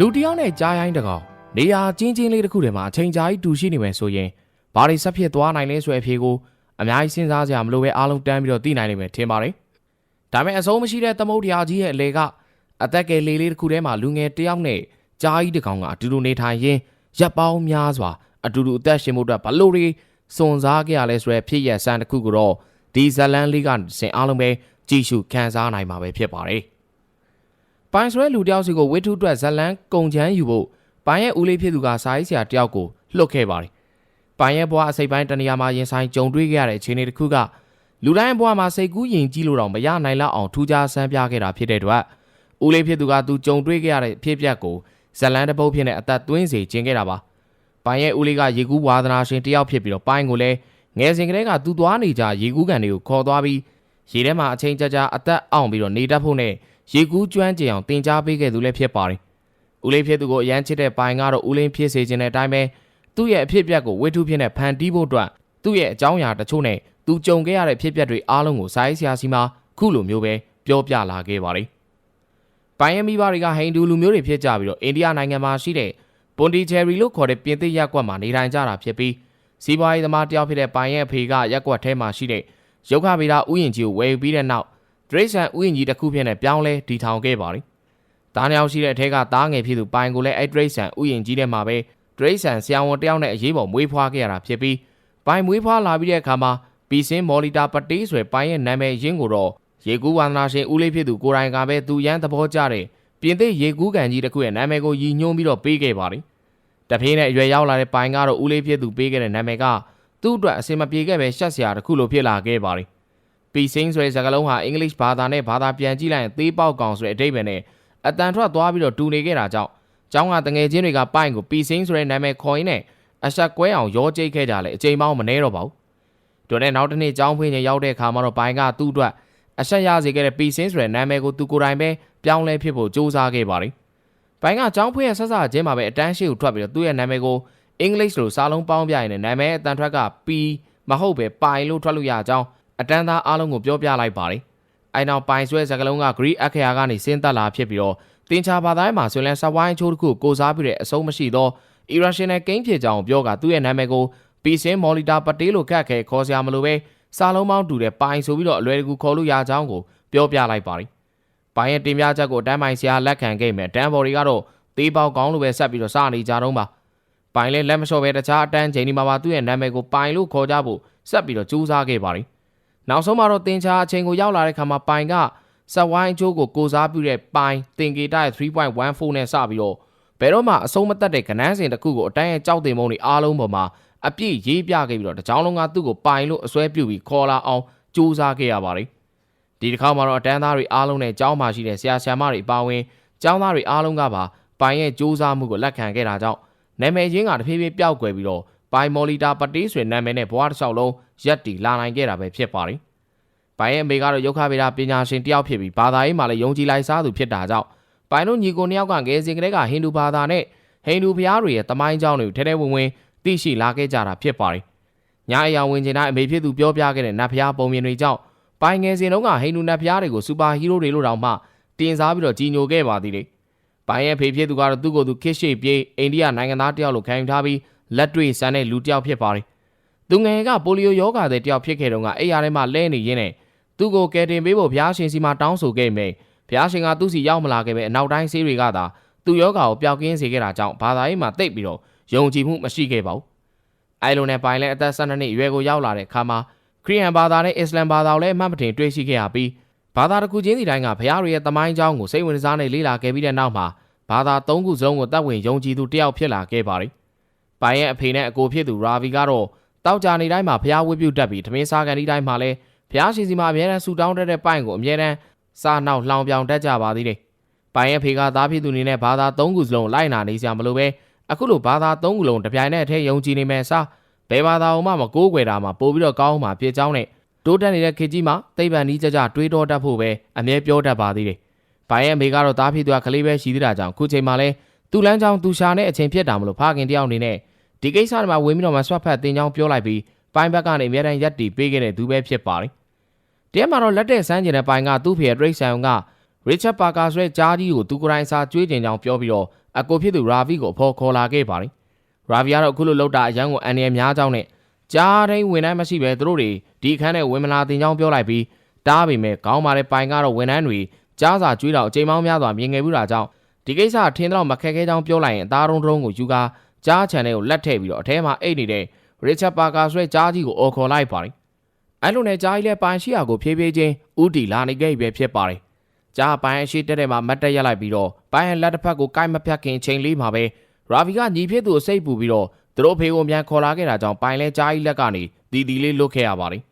လူတစ်ယောက်နဲ့ကြားရိုင်းတကောင်နေရာချင်းချင်းလေးတစ်ခုထဲမှာအချိန်ကြာကြီးတူရှိနေမယ်ဆိုရင်ဘာတွေဆက်ဖြစ်သွားနိုင်လဲဆိုတဲ့အဖြေကိုအများကြီးစဉ်းစားကြမလို့ပဲအားလုံးတန်းပြီးတော့သိနိုင်နိုင်မယ်ထင်ပါတယ်။ဒါပေမဲ့အဆုံးမရှိတဲ့သမုဒ္ဒရာကြီးရဲ့အလေကအသက်ကယ်လေးလေးတစ်ခုထဲမှာလူငယ်တစ်ယောက်နဲ့ကြားကြီးတစ်ကောင်ကအတူတူနေထိုင်ရင်းရပ်ပေါင်းများစွာအတူတူအသက်ရှင်မှုအတွက်ဘလို့တွေစွန်စားကြရလဲဆိုတဲ့ဖြစ်ရဆန်းတစ်ခုကိုတော့ဒီဇလန်လေးကစင်အားလုံးပဲကြည့်ရှုခန်းစားနိုင်မှာပဲဖြစ်ပါတယ်။ ပိုင်ဆွဲလူတယောက်စီကိုဝိထုအတွက်ဇလန်းကုံချမ်းယူဖို့ပိုင်ရဲ့ဦးလေးဖြစ်သူကစာရေးဆရာတယောက်ကိုလှုပ်ခဲ့ပါတယ်။ပိုင်ရဲ့ဘဝအစိပ်ပိုင်းတနေရာမှာရင်ဆိုင်ကြုံတွေ့ခဲ့ရတဲ့အခြေအနေတစ်ခုကလူတိုင်းဘဝမှာစိတ်ကူးယဉ်ကြည့်လို့တော့မရနိုင်လောက်အောင်ထူးခြားဆန်းပြခဲ့တာဖြစ်တဲ့အတွက်ဦးလေးဖြစ်သူကသူကြုံတွေ့ခဲ့ရတဲ့ဖြစ်ပျက်ကိုဇလန်းတစ်ပုတ်ဖြစ်နေအသက်သွင်းစေခြင်းခဲ့တာပါ။ပိုင်ရဲ့ဦးလေးကရေကူးဝါသနာရှင်တယောက်ဖြစ်ပြီးတော့ပိုင်ကိုလည်းငယ်စဉ်ကတည်းကသူသွားနေကြရေကူးကန်တွေကိုခေါ်သွားပြီးရေထဲမှာအချိန်ကြာကြာအသက်အောင်ပြီးတော့နေတတ်ဖို့နဲ့ ရေကူးကျွမ်းကျင်အောင်တင် जा ပေးခဲ့သူလည်းဖြစ်ပါတယ်။ဦးလေးဖြစ်သူကိုအရန်ချစ်တဲ့ပိုင်ကတော့ဦးလင်းဖြစ်စေခြင်းတဲ့အတိုင်းပဲသူ့ရဲ့အဖြစ်အပျက်ကိုဝိထုဖြစ်နဲ့ဖန်တီးဖို့အတွက်သူ့ရဲ့အကြောင်းအရာတချို့နဲ့သူကြုံခဲ့ရတဲ့ဖြစ်ပျက်တွေအားလုံးကိုစာရေးဆရာစီမှာခုလိုမျိုးပဲပြောပြလာခဲ့ပါတယ်။ပိုင်ရဲ့မိဘတွေကဟိန္ဒူလူမျိုးတွေဖြစ်ကြပြီးတော့အိန္ဒိယနိုင်ငံမှာရှိတဲ့ပွန်တီချယ်ရီလို့ခေါ်တဲ့ပြင်သစ်ရက်ကွက်မှာနေထိုင်ကြတာဖြစ်ပြီးစီးပွားရေးသမားတယောက်ဖြစ်တဲ့ပိုင်ရဲ့အဖေကရက်ကွက်ထဲမှာရှိတဲ့ရုပ်ခဗေဒဥယျာဉ်ကြီးကိုဝယ်ယူပြီးတဲ့နောက် ဒရိတ်ဆန်ဥယျာဉ်ကြီးတစ်ခုဖြစ်နေပြောင်းလဲတည်ထောင်ခဲ့ပါသည်။သားနှစ်ယောက်ရှိတဲ့အထက်ကသားငယ်ဖြစ်သူပိုင်ကိုလည်းအဲ့ဒရိတ်ဆန်ဥယျာဉ်ကြီးထဲမှာပဲဒရိတ်ဆန်ဆရာဝန်တယောက်နဲ့အရေးပေါ်မွေးဖွားခဲ့ရတာဖြစ်ပြီးပိုင်မွေးဖွားလာပြီးတဲ့အခါမှာပီစင်းမော်လီတာပတေးဆိုပိုင်ရဲ့နာမည်ရင်းကိုတော့ရေကူးဝန္ဒနာရှင်ဦးလေးဖြစ်သူကိုရိုင်းကပဲသူရန်သဘောကျတဲ့ပြင်သစ်ရေကူးကန်ကြီးတစ်ခုရဲ့နာမည်ကိုရည်ညွှန်းပြီးတော့ပေးခဲ့ပါတယ်။တဖေးနဲ့အရွယ်ရောက်လာတဲ့ပိုင်ကတော့ဦးလေးဖြစ်သူပေးခဲ့တဲ့နာမည်ကသူ့အတွက်အစင်မပြေခဲ့ပဲရှက်စရာတစ်ခုလိုဖြစ်လာခဲ့ပါတယ် ပီစင်းဆိုတဲ့စကားလုံးဟာအင်္ဂလိပ်ဘာသာနဲ့ဘာသာပြန်ကြည့်လိုက်ရင်သေးပေါက်ကောင်ဆိုတဲ့အဓိပ္ပာယ်နဲ့အတန်ထွက်သွားပြီးတော့တူနေခဲ့တာကြောင့်ကျောင်းကတငယ်ချင်းတွေကပိုင်ကိုပီစင်းဆိုတဲ့နာမည်ခေါ်ရင်းနဲ့အဆက်ကွဲအောင်ရောကြိတ်ခဲ့ကြလေအချိန်ပေါင်းမနှဲတော့ပါဘူး။တို့နဲ့နောက်တစ်နေ့ကျောင်းဖွင့်ချိန်ရောက်တဲ့အခါမှာတော့ပိုင်ကသူ့အတွက်အဆက်ရစေခဲ့တဲ့ပီစင်းဆိုတဲ့နာမည်ကိုသူကိုယ်တိုင်ပဲပြောင်းလဲဖြစ်ဖို့စူးစမ်းခဲ့ပါတယ်။ပိုင်ကကျောင်းဖွင့်ရဲ့ဆက်စချင်းမှာပဲအတန်းရှိကိုထွက်ပြီးတော့သူ့ရဲ့နာမည်ကိုအင်္ဂလိပ်လိုစာလုံးပေါင်းပြရင်လည်းနာမည်အတန်ထွက်ကပီမဟုတ်ပဲပိုင်လို့ထွက်လို့ရအောင် အတန်းသားအားလုံးကိုပြောပြလိုက်ပါတယ်။အဲနောက်ပိုင်ဆွဲစကလုံးက Greek အခရာကနေဆင်းသက်လာဖြစ်ပြီးတော့တင်ချာဘာသာမှာဆိုရင်စဝိုင်းချိုးတစ်ခုကိုစားပြီးတဲ့အဆုံးမရှိသော irrational ကိန်းဖြစ်ကြောင်းပြောကသူ့ရဲ့နာမည်ကိုပီစင်းမော်လီတာပတေးလိုခတ်ခဲခေါ်စရာမလိုပဲစာလုံးပေါင်းတူတဲ့ပိုင်ဆိုပြီးတော့အလွယ်တကူခေါ်လို့ရကြောင်းကိုပြောပြလိုက်ပါတယ်။ပိုင်ရဲ့တင်ပြချက်ကိုတန်းပိုင်ဆရာလက်ခံခဲ့မယ်တန်းဘော်တွေကတော့သေးပေါက်ကောင်းလိုပဲဆက်ပြီးတော့စနေကြတော့ပါ။ပိုင်လည်းလက်မလျှော့ပဲတခြားအတန်းချိန်ဒီမှာပါသူ့ရဲ့နာမည်ကိုပိုင်လို့ခေါ်ကြဖို့ဆက်ပြီးတော့ကြိုးစားခဲ့ပါတယ်။ နောက်ဆုံးမှာတော့တင်ချာအချိန်ကိုရောက်လာတဲ့ခါမှာပိုင်ကဆက်ဝိုင်းအကျိုးကိုကိုစားပြုတဲ့ပိုင်တင်ကေတာရဲ့3.14နဲ့စပြီးတော့ဘယ်တော့မှအဆုံးမတက်တဲ့ကနန်းစင်တစ်ခုကိုအတန်းရဲ့ကြောက်တင်မုံတွေအားလုံးပေါ်မှာအပြည့်ရေးပြခဲ့ပြီးတော့တကြောင်လုံးကသူ့ကိုပိုင်လို့အစွဲပြုပြီးခေါ်လာအောင်ကြိုးစားခဲ့ရပါတယ်။ဒီတစ်ခါမှာတော့အတန်းသားတွေအားလုံးနဲ့ကျောင်းမှာရှိတဲ့ဆရာဆရာမတွေအပါအဝင်ကျောင်းသားတွေအားလုံးကပါပိုင်ရဲ့ကြိုးစားမှုကိုလက်ခံခဲ့တာကြောင့်နာမည်ချင်းကတဖြည်းဖြည်းပျောက်ကွယ်ပြီးတော့ ပိုင်မော်လီတာပတေးဆွေနာမည်နဲ့ဘွားတစ်လျှောက်လုံးရက်တီလာနိုင်ခဲ့တာပဲဖြစ်ပါတယ်။ပိုင်ရဲ့အမေကတော့ရုပ်ခဗေဒပညာရှင်တယောက်ဖြစ်ပြီးဘာသာရေးမှာလည်းယုံကြည်လိုက်စားသူဖြစ်တာကြောင့်ပိုင်တို့ညီကိုနှစ်ယောက်ကငယ်စဉ်ကတည်းကဟိန္ဒူဘာသာနဲ့ဟိန္ဒူဘုရားတွေရဲ့တမိုင်းကြောင်းတွေကိုထဲထဲဝင်ဝင်သိရှိလာခဲ့ကြတာဖြစ်ပါတယ်။ညာအရာဝင်ချိန်တိုင်းအမေဖြစ်သူပြောပြခဲ့တဲ့နတ်ဘုရားပုံမြင်တွေကြောင့်ပိုင်ငယ်စဉ်တုန်းကဟိန္ဒူနတ်ဘုရားတွေကိုစူပါဟီးရိုးတွေလို့တောင်မှတင်စားပြီးတော့ကြီးညိုခဲ့ပါသေးတယ်။ပိုင်ရဲ့ဖေဖြစ်သူကတော့သူ့ကိုယ်သူခစ်ရှိပြေးအိန္ဒိယနိုင်ငံသားတယောက်လိုခံယူထားပြီး လက်တွေ့ဆန်းတဲ့လူတယောက်ဖြစ်ပါတယ်။သူငယ်ကပိုလီယိုယောဂါတဲ့တယောက်ဖြစ်ခဲ့တော့ကအိယာထဲမှာလဲနေရင်းနဲ့သူ့ကိုကယ်တင်ပေးဖို့ဘုရားရှင်စီမှာတောင်းဆိုခဲ့မယ်။ဘုရားရှင်ကသူ့စီရောက်မလာခဲ့ပဲအနောက်တိုင်းဆေးတွေကသာသူ့ယောဂါကိုပျောက်ကင်းစေခဲ့တာကြောင့်ဘာသာရေးမှာတိတ်ပြီးတော့ယုံကြည်မှုမရှိခဲ့ပါဘူး။အဲလိုနဲ့ပိုင်လဲအသက်12နှစ်အရွယ်ကိုရောက်လာတဲ့အခါမှာခရီးယန်ဘာသာနဲ့အစ္စလမ်ဘာသာကိုလည်းအမှတ်မတင်တွေ့ရှိခဲ့ရပြီးဘာသာတစ်ခုချင်းစီတိုင်းကဘုရားတွေရဲ့တမိုင်းကြောင်းကိုစိတ်ဝင်စားနဲ့လေ့လာခဲ့ပြီးတဲ့နောက်မှာဘာသာ၃ခုစလုံးကိုတတ်ဝင်ယုံကြည်သူတယောက်ဖြစ်လာခဲ့ပါတယ်။ ပိုင်ရဲ့အဖေနဲ့အကိုဖြစ်သူရာဗီကတော့တောက်ကြနေတိုင်းမှာဘုရားဝတ်ပြုတတ်ပြီးသမင်းစားကန်ဒီတိုင်းမှာလည်းဘုရားရှင်စီမှာအမြဲတမ်းဆူတောင်းတတ်တဲ့ပိုင်ကိုအမြဲတမ်းစားနောက်လှောင်ပြောင်တတ်ကြပါသေးတယ်။ပိုင်ရဲ့ဖေကသားဖြစ်သူအနေနဲ့ဘာသာ၃ခုစလုံးလိုက်နာနေစရာမလိုပဲအခုလိုဘာသာ၃ခုလုံးတပြိုင်နက်တည်းယုံကြည်နေမယ်စားဘယ်ဘာသာမှမကိုးကွယ်တာမှပို့ပြီးတော့ကောင်းမှပြည့်ချောင်းနဲ့တိုးတက်နေတဲ့ခေတ်ကြီးမှာသိပ္ပံဤကြကြတွေးတောတတ်ဖို့ပဲအမြဲပြောတတ်ပါသေးတယ်။ပိုင်ရဲ့အမေကတော့သားဖြစ်သူကကလေးပဲရှိသေးတာကြောင့်ခုချိန်မှာလဲ သူ့လမ်းကြောင်းသူရှာနဲ့အချိန်ဖြစ်တာမလို့ဖခင်တယောက်အနေနဲ့ဒီကိစ္စတွေမှာဝင်ပြီးတော့မှဆွတ်ဖက်တင်ကြောင်းပြောလိုက်ပြီးပိုင်ဘက်ကနေအများတန်းရက်တီပေးခဲ့တဲ့သူပဲဖြစ်ပါတယ်။တရက်မှာတော့လက်တဲ့ဆန်းကျင်တဲ့ပိုင်ကသူ့ဖေရဲ့တရိတ်ဆန်ကရစ်ချက်ပါကာဆိုတဲ့ကြားကြီးကိုသူကိုယ်တိုင်စာကြွေးတင်ကြောင်းပြောပြီးတော့အကိုဖြစ်သူရာဗီကိုဖော်ခေါ်လာခဲ့ပါတယ်ရာဗီကတော့အခုလိုလောက်တာအရန်ကိုအန်ရများကြောင်းနဲ့ကြားတိုင်းဝင်တိုင်းမရှိပဲသူတို့တွေဒီအခန်းထဲဝင်မလာတင်ကြောင်းပြောလိုက်ပြီးတားပေမဲ့ခေါင်းမာတဲ့ပိုင်ကတော့ဝန်ထမ်းတွေကြားစာကျွေးတော့အချိန်မောင်းများစွာမြင်ငယ်မှုတာကြောင့် ဒီကိစ္စထင်းတော့မခက်ခဲကြောင်းပြောလိုက်ရင်အသားတုံးတုံးကိုယူကာကြားချန်တဲ့ကိုလက်ထည့်ပြီးတော့အထဲမှာအိတ်နေတဲ့ Richard Parker ဆွဲကြားကြီးကိုအော်ခေါ်လိုက်ပါတယ်အဲ့လိုနဲ့ကြားကြီးလည်းပိုင်ရှိရာကိုဖြည်းဖြည်းချင်းဥတီလာနေခဲ့ပဲဖြစ်ပါတယ်ကြားပိုင်အရှိတက်တဲ့မှာမတ်တက်ရက်လိုက်ပြီးတော့ပိုင်ရဲ့လက်တစ်ဖက်ကိုကိုက်မဖြတ်ခင်ချိန်လေးမှာပဲရာဗီကညီဖြစ်သူကိုစိတ်ပူပြီးတော့သူတို့ဖေကိုမြန်ခေါ်လာခဲ့တာကြောင့်ပိုင်လဲကြားကြီးလက်ကနေဒီဒီလေးလွတ်ခဲ့ရပါတယ်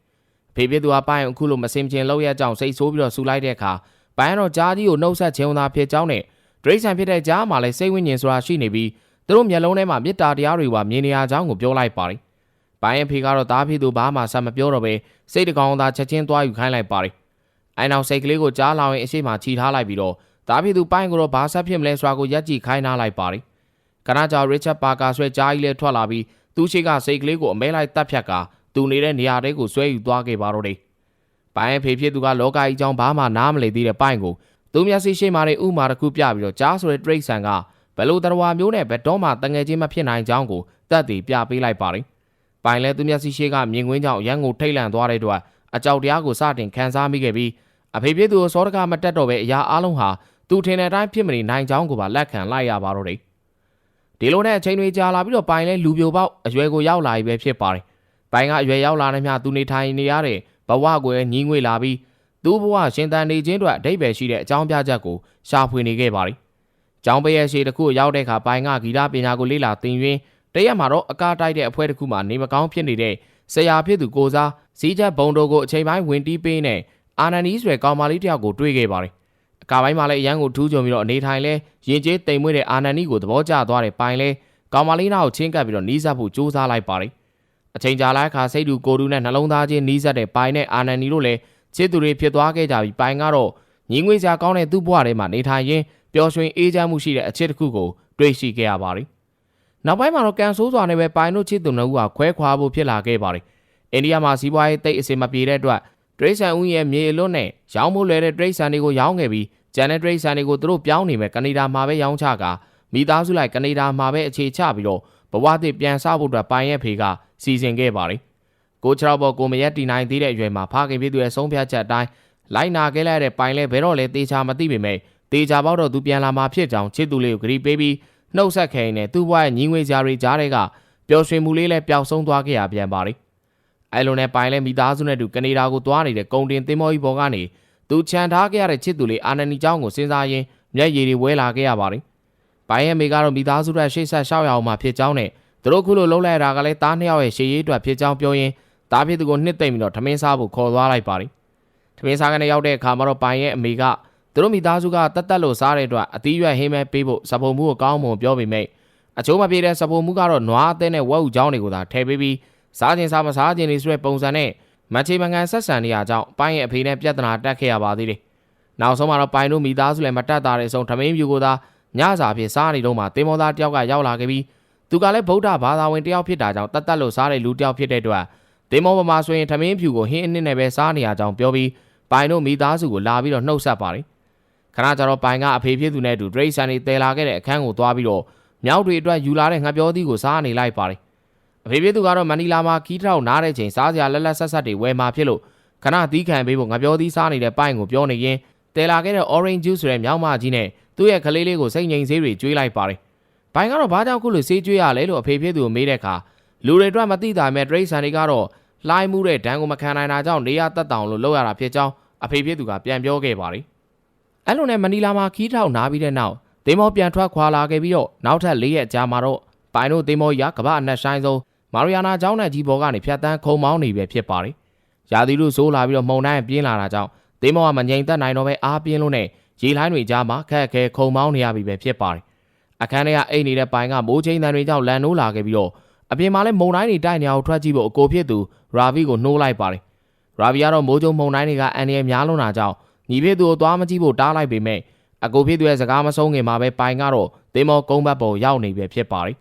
ဖေဖြစ်သူကပိုင်အခုလိုမစင်ချင်လောက်ရကြောင်းစိတ်ဆိုးပြီးတော့ဆူလိုက်တဲ့အခါပိုင်ကတော့ကြားကြီးကိုနှုတ်ဆက်ခြင်းသာဖြစ်ကြောင်းနဲ့ ဒရိတ်ဆန်ဖြစ်တဲ့ကြားမှာလည်းစိတ်ဝိညာဉ်ဆိုတာရှိနေပြီးသူတို့မျက်လုံးထဲမှာမေတ္တာတရားတွေပါမြင်နေရကြောင်းကိုပြောလိုက်ပါတယ်။ပိုင်ရဲ့ဖေကတော့သားဖြစ်သူဘာမှဆက်မပြောတော့ပဲစိတ်တကောင်သာချက်ချင်းသွားယူခိုင်းလိုက်ပါတယ်။အဲနောက်စိတ်ကလေးကိုကြားလောင်ရင်အရှိမှခြိထားလိုက်ပြီးတော့သားဖြစ်သူပိုင်ကိုတော့ဘာဆက်ဖြစ်မလဲဆိုတာကိုရက်ကြည့်ခိုင်းထားလိုက်ပါတယ်။ခဏကြာရစ်ချက်ပါကာဆွဲကြားကြီးလဲထွက်လာပြီးသူရှိကစိတ်ကလေးကိုအမဲလိုက်တပ်ဖြတ်ကာသူနေတဲ့နေရာတဲကိုဆွဲယူသွားခဲ့ပါတော့တယ်။ပိုင်ရဲ့ဖေဖြစ်သူကလောကကြီးအကြောင်းဘာမှနားမလည်သေးတဲ့ပိုင်ကို သူမျက်စိရှိမှတဲ့ဥမာတစ်ခုပြပြီးတော့ကြားဆိုတဲ့တရိတ်ဆန်ကဘယ်လိုတရဝါမျိုးနဲ့ဘယ်တော့မှတငယ်ချင်းမဖြစ်နိုင်ကြောင်းကိုတက်တည်ပြပေးလိုက်ပါတယ်။ပိုင်လဲသူမျက်စိရှိကမြင်ကွင်းကြောင့်ရန်ကိုထိတ်လန့်သွားတဲ့အတွက်အကြောက်တရားကိုစတင်ခံစားမိခဲ့ပြီးအဖေဖြစ်သူကိုစောတကမတက်တော့ပဲအရာအလုံးဟာသူထင်တဲ့အတိုင်းဖြစ်မနေနိုင်ကြောင်းကိုပါလက်ခံလိုက်ရပါတော့တယ်။ဒီလိုနဲ့အချိန်တွေကြာလာပြီးတော့ပိုင်လဲလူပြိုပေါက်အရွယ်ကိုရောက်လာပြီပဲဖြစ်ပါတယ်။ပိုင်ကအရွယ်ရောက်လာတဲ့မြသူနေထိုင်နေရတဲ့ဘဝကိုညီးငွေလာပြီး သူ့ဘဝရှင်သန်နေခြင်းအတွက်အဓိပ္ပာယ်ရှိတဲ့အကြောင်းပြချက်ကိုရှာဖွေနေခဲ့ပါတယ်။ကျောင်းပရဲ့ရှေတစ်ခုရောက်တဲ့အခါပိုင်ကဂီတပညာကိုလေ့လာသင်ရင်းတရက်မှာတော့အကားတိုက်တဲ့အဖွဲတစ်ခုမှာနေမကောင်းဖြစ်နေတဲ့ဆရာဖြစ်သူကိုစားစီးချက်ဘုံတို့ကိုအချိန်ပိုင်းဝင်တီးပေးနေအာနန်နီးဆွဲကောင်မလေးတယောက်ကိုတွေ့ခဲ့ပါတယ်။အကားပိုင်းမှာလည်းအရန်ကိုထူးချွန်ပြီးတော့အနေထိုင်လဲရင်ကျေးတိမ်မွေးတဲ့အာနန်နီးကိုသဘောကျသွားတဲ့ပိုင်လဲကောင်မလေးနာကိုချင်းကပ်ပြီးတော့နီးစပ်ဖို့ကြိုးစားလိုက်ပါတယ်။အချိန်ကြာလိုက်ခါစိတ်တူကိုတူနဲ့နှလုံးသားချင်းနီးစပ်တဲ့ပိုင်နဲ့အာနန်နီတို့လည်း ချစ်သူတွေဖြစ်သွားခဲ့ကြပြီးပိုင်ကတော့ညီငွေစရာကောင်းတဲ့သူ့ဘဝထဲမှာနေထိုင်ရင်းပျော်ရွှင်အေးချမ်းမှုရှိတဲ့အချစ်တစ်ခုကိုတွေ့ရှိခဲ့ရပါတယ်။နောက်ပိုင်းမှာတော့ကန်ဆိုးစွာနဲ့ပဲပိုင်တို့ချစ်သူနှစ်ဦးကခွဲခွာဖို့ဖြစ်လာခဲ့ပါတယ်။အိန္ဒိယမှာစီးပွားရေးတိတ်အစင်မပြေတဲ့အတွက်ဒရိတ်ဆန်ဦးရဲ့မြေအလွတ်နဲ့ရောင်းမိုးလွယ်တဲ့ဒရိတ်ဆန်တွေကိုရောင်းခဲ့ပြီးဂျန်တဲ့ဒရိတ်ဆန်တွေကိုသူတို့ပြောင်းနေမဲ့ကနေဒါမှာပဲရောင်းချကာမိသားစုလိုက်ကနေဒါမှာပဲအခြေချပြီးတော့ဘဝသစ်ပြန်ဆဖို့အတွက်ပိုင်ရဲ့ဖေကစီစဉ်ခဲ့ပါတယ်။ ကိုချောက်ဘော်ကိုမရက်တီနိုင်သေးတဲ့အရွယ်မှာဖခင်ဖြစ်သူရဲ့ဆုံးဖြတ်ချက်အတိုင်းလိုက်နာခဲ့လိုက်တဲ့ပိုင်လဲဘယ်တော့လဲတေချာမသိပေမဲ့တေချာပေါတော့သူပြန်လာမှာဖြစ်ကြောင်းချစ်သူလေးကိုဂရီပေးပြီးနှုတ်ဆက်ခဲနေသူ့ဘဝရဲ့ညီငွေကြားတွေကြားတွေကပျော်ရွှင်မှုလေးလည်းပျောက်ဆုံးသွားခဲ့ရပြန်ပါလိအဲလိုနဲ့ပိုင်လဲမိသားစုနဲ့တူကနေဒါကိုသွားနေတဲ့ကုံတင်သင်းမောကြီးဘော်ကနေသူခြံထားခဲ့ရတဲ့ချစ်သူလေးအာနနီကျောင်းကိုစဉ်းစားရင်းမျက်ရည်တွေဝဲလာခဲ့ရပါလိပိုင်ရဲ့မိကတော့မိသားစုရဲ့ရှေ့ဆက်ရှောက်ရအောင်မှဖြစ်ကြောင်းနဲ့သူတို့ခုလိုလုံးလိုက်တာကလည်းတားနှစ်ယောက်ရဲ့ရှေ့ရေးအတွက်ဖြစ်ကြောင်းပြောရင်း တားဖြစ်သူကိုနှစ်သိမ့်ပြီးတော့ထမင်းစားဖို့ခေါ်သွားလိုက်ပါတယ်ထမင်းစားကနေရောက်တဲ့အခါမှာတော့ပိုင်ရဲ့အမေကသူတို့မိသားစုကတတ်တက်လို့စားတဲ့အတွက်အသီးရွက်ဟင်းမဲပေးဖို့စပုံမှုကိုကောင်းမွန်ပြောပေမဲ့အချိုးမပြေတဲ့စပုံမှုကတော့နွားအသေးနဲ့ဝက်ဥချောင်းတွေကိုသာထည့်ပေးပြီးစားခြင်းစားမစားခြင်းတွေဆိုတဲ့ပုံစံနဲ့မချေမကန်ဆက်ဆံနေရကြောင်းပိုင်ရဲ့အဖေနဲ့ပြဿနာတက်ခဲ့ရပါသေးတယ်နောက်ဆုံးမှာတော့ပိုင်တို့မိသားစုလည်းမတက်တာတဲ့အဆုံးထမင်းပြူကိုသာညစာဖြစ်စားနေတော့မှတင်မောသားတယောက်ကရောက်လာခဲ့ပြီးသူကလည်းဗုဒ္ဓဘာသာဝင်တယောက်ဖြစ်တာကြောင့်တတ်တက်လို့စားတဲ့လူတယောက်ဖြစ်တဲ့အတွက် တင်မောပမာဆိုရင်ထမင်းဖြူကိုဟင်းအနစ်နဲ့ပဲစားနေရကြောင်းပြောပြီးပိုင်တို့မိသားစုကိုလာပြီးတော့နှုတ်ဆက်ပါတယ်ခဏကျတော့ပိုင်ကအဖေဖြစ်သူနဲ့အတူဒရိတ်ဆန်တွေတဲလာခဲ့တဲ့အခန်းကိုသွားပြီးတော့မြောက်တွေအတွက်ယူလာတဲ့ငှက်ပြောသီးကိုစားနေလိုက်ပါတယ်အဖေဖြစ်သူကတော့မနီလာမှာခီးထောက်နားတဲ့ချိန်စားစရာလက်လက်ဆက်ဆက်တွေဝယ်มาဖြစ်လို့ခဏသီးခံပေးဖို့ငှက်ပြောသီးစားနေတဲ့ပိုင်ကိုပြောနေရင်တဲလာခဲ့တဲ့ orange juice ဆိုတဲ့မြောက်မကြီးနဲ့သူ့ရဲ့ကလေးလေးကိုစိတ်ငြိမ်စေးတွေကျွေးလိုက်ပါတယ်။ဘိုင်ကတော့ဘာကြောင့်ခုလိုစေးကျွေးရလဲလို့အဖေဖြစ်သူကိုမေးတဲ့အခါလူတွေအတွက်မသိတာမဲ့ဒရိတ်ဆန်တွေကတော့ လှိုင်းမှုတဲ့ဒဏ်ကိုမခံနိုင်တာကြောင့်နေရတက်တောင်လို့လောက်ရတာဖြစ်ကြောင်းအဖေဖြစ်သူကပြန်ပြောခဲ့ပါတယ်။အဲ့လိုနဲ့မနီလာမှာခီးထောက်နားပြီးတဲ့နောက်သင်းမောပြန်ထွက်ခွာလာခဲ့ပြီးတော့နောက်ထပ်၄ရက်ကြာမှာတော့ပိုင်တို့သင်းမောရကမ္ဘာအနက်ဆိုင်ဆုံးမာရီယာနာကျောင်းနဲ့ကြီးဘော်ကနေဖြတ်တန်းခုံမောင်းနေပဲဖြစ်ပါတယ်။ရာသီလူဆိုးလာပြီးတော့မှုန်တိုင်းပြင်းလာတာကြောင့်သင်းမောကမငြိမ်သက်နိုင်တော့ပဲအားပြင်းလို့နဲ့ရေလိုင်းတွေကြားမှာခက်ခဲခုံမောင်းနေရပြီပဲဖြစ်ပါတယ်။အခန်းထဲကအိတ်နေတဲ့ပိုင်ကမိုးချင်းတန်တွေကြောင့်လန်နိုးလာခဲ့ပြီးတော့အပြင်မှာလည်းမုံတိုင်းတွေတိုက်နေအောင်ထွက်ကြည့်ဖို့အကိုဖြစ်သူ ရာဗီကိုနှိုးလိုက်ပါတယ်ရာဗီကတော့မိုးကြုံမုံတိုင်းတွေကအန်ရများလွန်းတာကြောင့်ညီဖြစ်သူကိုသွားမကြည့်ဖို့တားလိုက်ပေမဲ့အကိုဖြစ်သူရဲ့စကားမဆုံးခင်မှာပဲပိုင်ကတော့သင်းမောကုန်းဘတ်ပေါ်ရောက်နေပြီဖြစ်ပါတယ်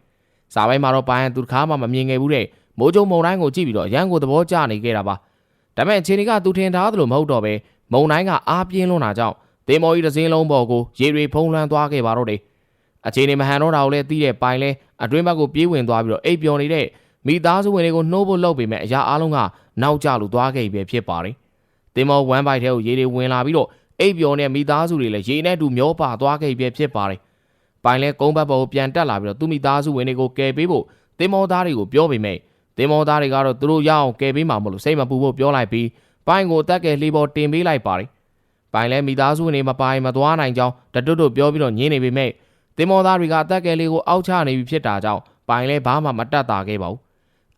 စာပိုင်းမှာတော့ပိုင်သူတစ်ခါမှမမြင်ခဲ့ဘူးတဲ့မိုးကြုံမုံတိုင်းကိုကြည့်ပြီးတော့ရန်ကိုသဘောကျနေခဲ့တာပါဒါပေမဲ့အချိန်ကသူထင်ထားသလိုမဟုတ်တော့ပဲမုံတိုင်းကအားပြင်းလွန်းတာကြောင့်သင်းမောကြီးတစ်စင်းလုံးပေါ်ကိုရေတွေဖုံးလွှမ်းသွားခဲ့ပါတော့တယ်အခြေအနေမဟန်တော့တာကိုလည်းသိတဲ့ပိုင်လဲအတွင်းဘက်ကိုပြေးဝင်သွားပြီးတော့အိပ်ပျော်နေတဲ့ မိသားစုဝင်တွေကိုနှိုးဖို့လုပ်ပေမဲ့အရာအလုံးကနောက်ကျလို့သွားခဲ့ပြီဖြစ်ပါတယ်။တင်မောဝမ်ဘိုက်ထဲကိုရေတွေဝင်လာပြီးတော့အိပ်ပျော်နေမိသားစုတွေလည်းရေနဲ့တူမျောပါသွားခဲ့ပြီဖြစ်ပါတယ်။ပိုင်လဲကုန်းဘက်ပေါ်ကိုပြန်တက်လာပြီးတော့သူ့မိသားစုဝင်တွေကိုကယ်ပေးဖို့တင်မောသားတွေကိုပြောပေမဲ့တင်မောသားတွေကတော့သူတို့ရအောင်ကယ်ပေးမှာမလို့စိတ်မပူဖို့ပြောလိုက်ပြီးပိုင်ကိုတက်ကယ်လေးပေါ်တင်ပေးလိုက်ပါတယ်။ပိုင်လဲမိသားစုဝင်တွေမပိုင်မသွားနိုင်ကြောင်းတတွတ်တို့ပြောပြီးတော့ညင်းနေပေမဲ့တင်မောသားတွေကအသက်ကယ်လေးကိုအောက်ချနေပြီဖြစ်တာကြောင့်ပိုင်လဲဘာမှမတတ်တာခဲ့ပါဘူး။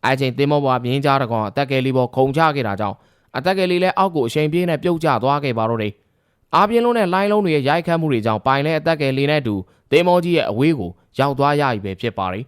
အဲချိန်တင်မောဘွားမြင်းကြားတကောင်အသက်ကယ်လေးပေါ်ခုံချခဲ့တာကြောင့်အသက်ကယ်လေးလည်းအောက်ကိုအချိန်ပြင်းနဲ့ပြုတ်ကျသွားခဲ့ပါတော့တယ်။အားပြင်းလုံးနဲ့လိုင်းလုံးတွေရဲ့ရိုက်ခတ်မှုတွေကြောင့်ပိုင်လဲအသက်ကယ်လေးနဲ့အတူတင်မောကြီးရဲ့အဝေးကိုရောက်သွားရပြီပဲဖြစ်ပါတယ်